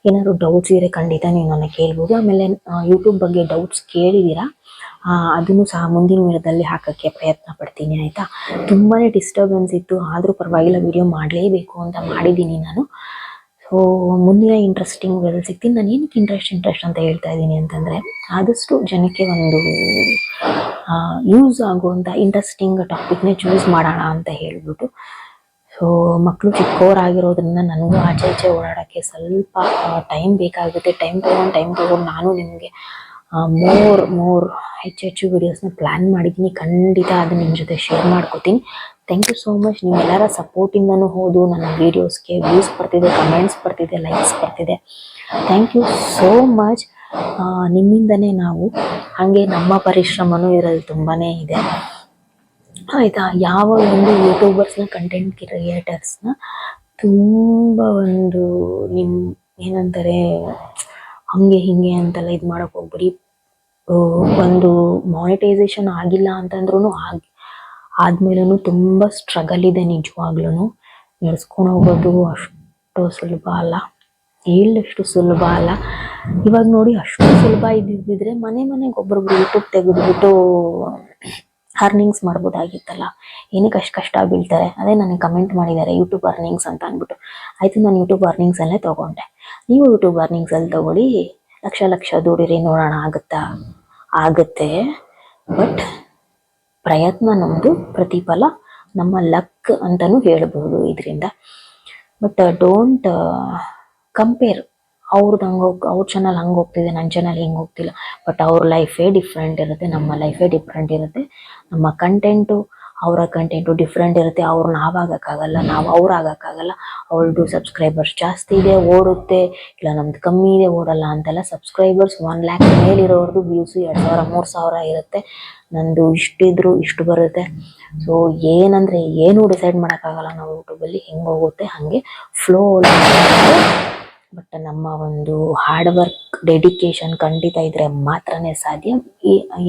ಏನಾದ್ರು ಡೌಟ್ಸ್ ಇದ್ರೆ ಖಂಡಿತ ನೀವು ನನ್ನ ಕೇಳ್ಬೋದು. ಆಮೇಲೆ ಯೂಟ್ಯೂಬ್ ಬಗ್ಗೆ ಡೌಟ್ಸ್ ಕೇಳಿದ್ದೀರಾ ಅದನ್ನು ಸಹ ಮುಂದಿನ ವಿಡಿಯೋದಲ್ಲಿ ಹಾಕೋಕ್ಕೆ ಪ್ರಯತ್ನ ಪಡ್ತೀನಿ, ಆಯಿತಾ? ತುಂಬಾ ಡಿಸ್ಟರ್ಬೆನ್ಸ್ ಇತ್ತು. ಆದರೂ ಪರವಾಗಿಲ್ಲ ವಿಡಿಯೋ ಮಾಡಲೇಬೇಕು ಅಂತ ಮಾಡಿದ್ದೀನಿ ನಾನು. ಸೊ ಮುಂದಿನ ಇಂಟ್ರೆಸ್ಟಿಂಗ್ ವೆಲ್ ಸಿಗ್ತೀನಿ. ನಾನು ಏನಕ್ಕೆ ಇಂಟ್ರೆಸ್ಟ್ ಇಂಟ್ರೆಸ್ಟ್ ಅಂತ ಹೇಳ್ತಾ ಇದ್ದೀನಿ ಅಂತಂದರೆ, ಆದಷ್ಟು ಜನಕ್ಕೆ ಒಂದು ಯೂಸ್ ಆಗುವಂಥ ಇಂಟ್ರೆಸ್ಟಿಂಗ್ ಟಾಪಿಕ್ನೇ ಚೂಸ್ ಮಾಡೋಣ ಅಂತ ಹೇಳ್ಬಿಟ್ಟು. ಸೊ ಮಕ್ಕಳು ಚಿಕ್ಕವರಾಗಿರೋದ್ರಿಂದ ನನಗೂ ಆಚೆ ಈಚೆ ಓಡಾಡೋಕ್ಕೆ ಸ್ವಲ್ಪ ಟೈಮ್ ಬೇಕಾಗುತ್ತೆ. ಟೈಮ್ ತೊಗೊಂಡು ಟೈಮ್ ತೊಗೊಂಡು ನಾನು ನಿಮಗೆ ಮೋರ್ ಮೋರ್ ಹೆಚ್ಚು ಹೆಚ್ಚು ವಿಡಿಯೋಸ್ನ ಪ್ಲ್ಯಾನ್ ಮಾಡಿದ್ದೀನಿ. ಖಂಡಿತ ಅದು ನಿಮ್ಮ ಜೊತೆ ಶೇರ್ ಮಾಡ್ಕೋತೀನಿ. ಥ್ಯಾಂಕ್ ಯು ಸೋ ಮಚ್ ನೀವೆಲ್ಲರ ಸಪೋರ್ಟಿಂದನೂ ಹೋದು. ನನ್ನ ವೀಡಿಯೋಸ್ಗೆ ವ್ಯೂಸ್ ಬರ್ತಿದೆ ಕಮೆಂಟ್ಸ್ ಬರ್ತಿದೆ ಲೈಕ್ಸ್ ಬರ್ತಿದೆ. ಥ್ಯಾಂಕ್ ಯು ಸೋ ಮಚ್ ನಿಮ್ಮಿಂದನೇ ನಾವು ಹಾಗೆ ನಮ್ಮ ಪರಿಶ್ರಮನೂ ಇರೋದು ತುಂಬಾ ಇದೆ. ಆಯಿತಾ? ಯಾವ ಒಂದು ಯೂಟ್ಯೂಬರ್ಸ್ನ ಕಂಟೆಂಟ್ ಕ್ರಿಯೇಟರ್ಸ್ನ ತುಂಬ ಒಂದು ನಿಮ್ಮ ಏನಂತಾರೆ, ಹಂಗೆ ಹಿಂಗೆ ಅಂತೆಲ್ಲ ಇದು ಮಾಡೋಕ್ಕೆ ಹೋಗ್ಬಿಡಿ. ಒಂದು ಮಾನಿಟೈಸೇಷನ್ ಆಗಿಲ್ಲ ಅಂತಂದ್ರೂ ಆಗಿ ಆದ್ಮೇಲೂ ತುಂಬ ಸ್ಟ್ರಗಲ್ ಇದೆ ನಿಜವಾಗ್ಲೂ ನಡೆಸ್ಕೊಂಡು ಹೋಗೋದು ಅಷ್ಟು ಸುಲಭ ಅಲ್ಲ. ಹೇಳಷ್ಟು ಸುಲಭ ಅಲ್ಲ. ಇವಾಗ ನೋಡಿ ಅಷ್ಟು ಸುಲಭ ಇದ್ದಿದ್ದಿದ್ರೆ ಮನೆ ಮನೆಗೆ ಒಬ್ಬರೊಬ್ರು ಯೂಟ್ಯೂಬ್ ತೆಗೆದ್ಬಿಟ್ಟು ಅರ್ನಿಂಗ್ಸ್ ಮಾಡ್ಬೋದಾಗಿತ್ತಲ್ಲ. ಏನಕ್ಕೆ ಅಷ್ಟು ಕಷ್ಟ ಬೀಳ್ತಾರೆ? ಅದೇ ನನಗೆ ಕಮೆಂಟ್ ಮಾಡಿದ್ದಾರೆ ಯೂಟ್ಯೂಬ್ ಅರ್ನಿಂಗ್ಸ್ ಅಂತ ಅಂದ್ಬಿಟ್ಟು. ಆಯಿತು, ನಾನು ಯೂಟ್ಯೂಬ್ ಅರ್ನಿಂಗ್ಸಲ್ಲೇ ತೊಗೊಂಡೆ. ನೀವು ಯೂಟ್ಯೂಬ್ ಅರ್ನಿಂಗ್ಸಲ್ಲಿ ತೊಗೊಳ್ಳಿ, ಲಕ್ಷ ಲಕ್ಷ ದುಡಿರಿ ನೋಡೋಣ ಆಗುತ್ತಾ? ಆಗುತ್ತೆ. ಬಟ್ ಪ್ರಯತ್ನ ನಮ್ಮದು ಪ್ರತಿಫಲ ನಮ್ಮ ಲಕ್ ಅಂತಲೂ ಹೇಳ್ಬೋದು ಇದರಿಂದ. ಬಟ್ ಡೋಂಟ್ ಕಂಪೇರ್ ಅವ್ರದ್ದು ಹಂಗೆ ಹೋಗ್, ಅವ್ರ ಚಾನಲ್ ಹಂಗೆ ಹೋಗ್ತಿದೆ ನನ್ನ ಚಾನಲ್ ಹಿಂಗೆ ಹೋಗ್ತಿಲ್ಲ. ಬಟ್ ಅವ್ರ ಲೈಫೇ ಡಿಫ್ರೆಂಟ್ ಇರುತ್ತೆ, ನಮ್ಮ ಲೈಫೇ ಡಿಫ್ರೆಂಟ್ ಇರುತ್ತೆ. ನಮ್ಮ ಕಂಟೆಂಟು ಅವರ ಕಂಟೆಂಟು ಡಿಫ್ರೆಂಟ್ ಇರುತ್ತೆ, ಅವ್ರು ನಾವಾಗಕ್ಕಾಗಲ್ಲ ನಾವು ಅವ್ರು ಆಗೋಕ್ಕಾಗಲ್ಲ ಅವಳದು ಸಬ್ಸ್ಕ್ರೈಬರ್ಸ್ ಜಾಸ್ತಿ ಇದೆ, ಓಡುತ್ತೆ, ಇಲ್ಲ ನಮ್ದು ಕಮ್ಮಿ ಇದೆ, ಓಡಲ್ಲ ಅಂತೆಲ್ಲ ಸಬ್ಸ್ಕ್ರೈಬರ್ಸ್ ಒನ್ ಲ್ಯಾಕ್ ಮೇಲಿರೋರ್ದು ವ್ಯೂಸು ಎರಡು ಸಾವಿರ, ಮೂರು ಸಾವಿರ ಇರುತ್ತೆ. ನಂದು ಇಷ್ಟಿದ್ರು ಇಷ್ಟು ಬರುತ್ತೆ. ಸೊ ಏನಂದರೆ, ಏನು ಡಿಸೈಡ್ ಮಾಡೋಕ್ಕಾಗಲ್ಲ ನಾವು ಯೂಟ್ಯೂಬಲ್ಲಿ ಹೆಂಗೆ ಹೋಗುತ್ತೆ, ಹಾಗೆ ಫ್ಲೋ ಬಟ್ ನಮ್ಮ ಒಂದು ಹಾರ್ಡ್ ವರ್ಕ್ ಡೆಡಿಕೇಶನ್ ಖಂಡಿತ ಇದ್ರೆ ಮಾತ್ರನೇ ಸಾಧ್ಯ.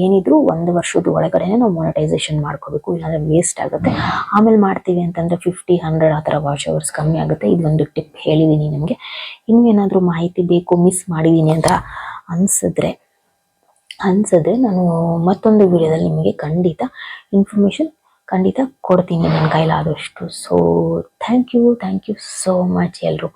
ಏನಿದ್ರು ಒಂದು ವರ್ಷದ ಒಳಗಡೆನೆ ನಾವು ಮೊನಟೈಸೇಷನ್ ಮಾಡ್ಕೋಬೇಕು. ಇಲ್ಲಾಂದ್ರೆ ವೇಸ್ಟ್ ಆಗುತ್ತೆ. ಆಮೇಲೆ ಮಾಡ್ತೀವಿ ಅಂತಂದ್ರೆ ಫಿಫ್ಟಿ ಹಂಡ್ರೆಡ್ ಆ ಥರ ವಾಚ್ ಅವರ್ಸ್ ಕಮ್ಮಿ ಆಗುತ್ತೆ. ಇದೊಂದು ಟಿಪ್ ಹೇಳಿದೀನಿ ನಿಮಗೆ. ಇನ್ನು ಏನಾದರೂ ಮಾಹಿತಿ ಬೇಕು ಮಿಸ್ ಮಾಡಿದ್ದೀನಿ ಅಂತ ಅನ್ಸಿದ್ರೆ ಅನ್ಸಿದ್ರೆ ನಾನು ಮತ್ತೊಂದು ವಿಡಿಯೋದಲ್ಲಿ ನಿಮಗೆ ಖಂಡಿತ ಇನ್ಫಾರ್ಮೇಷನ್ ಖಂಡಿತ ಕೊಡ್ತೀನಿ ನನ್ನ ಕೈಲಾದಷ್ಟು. So thank you thank you so much ಎಲ್ರಿಗೂ.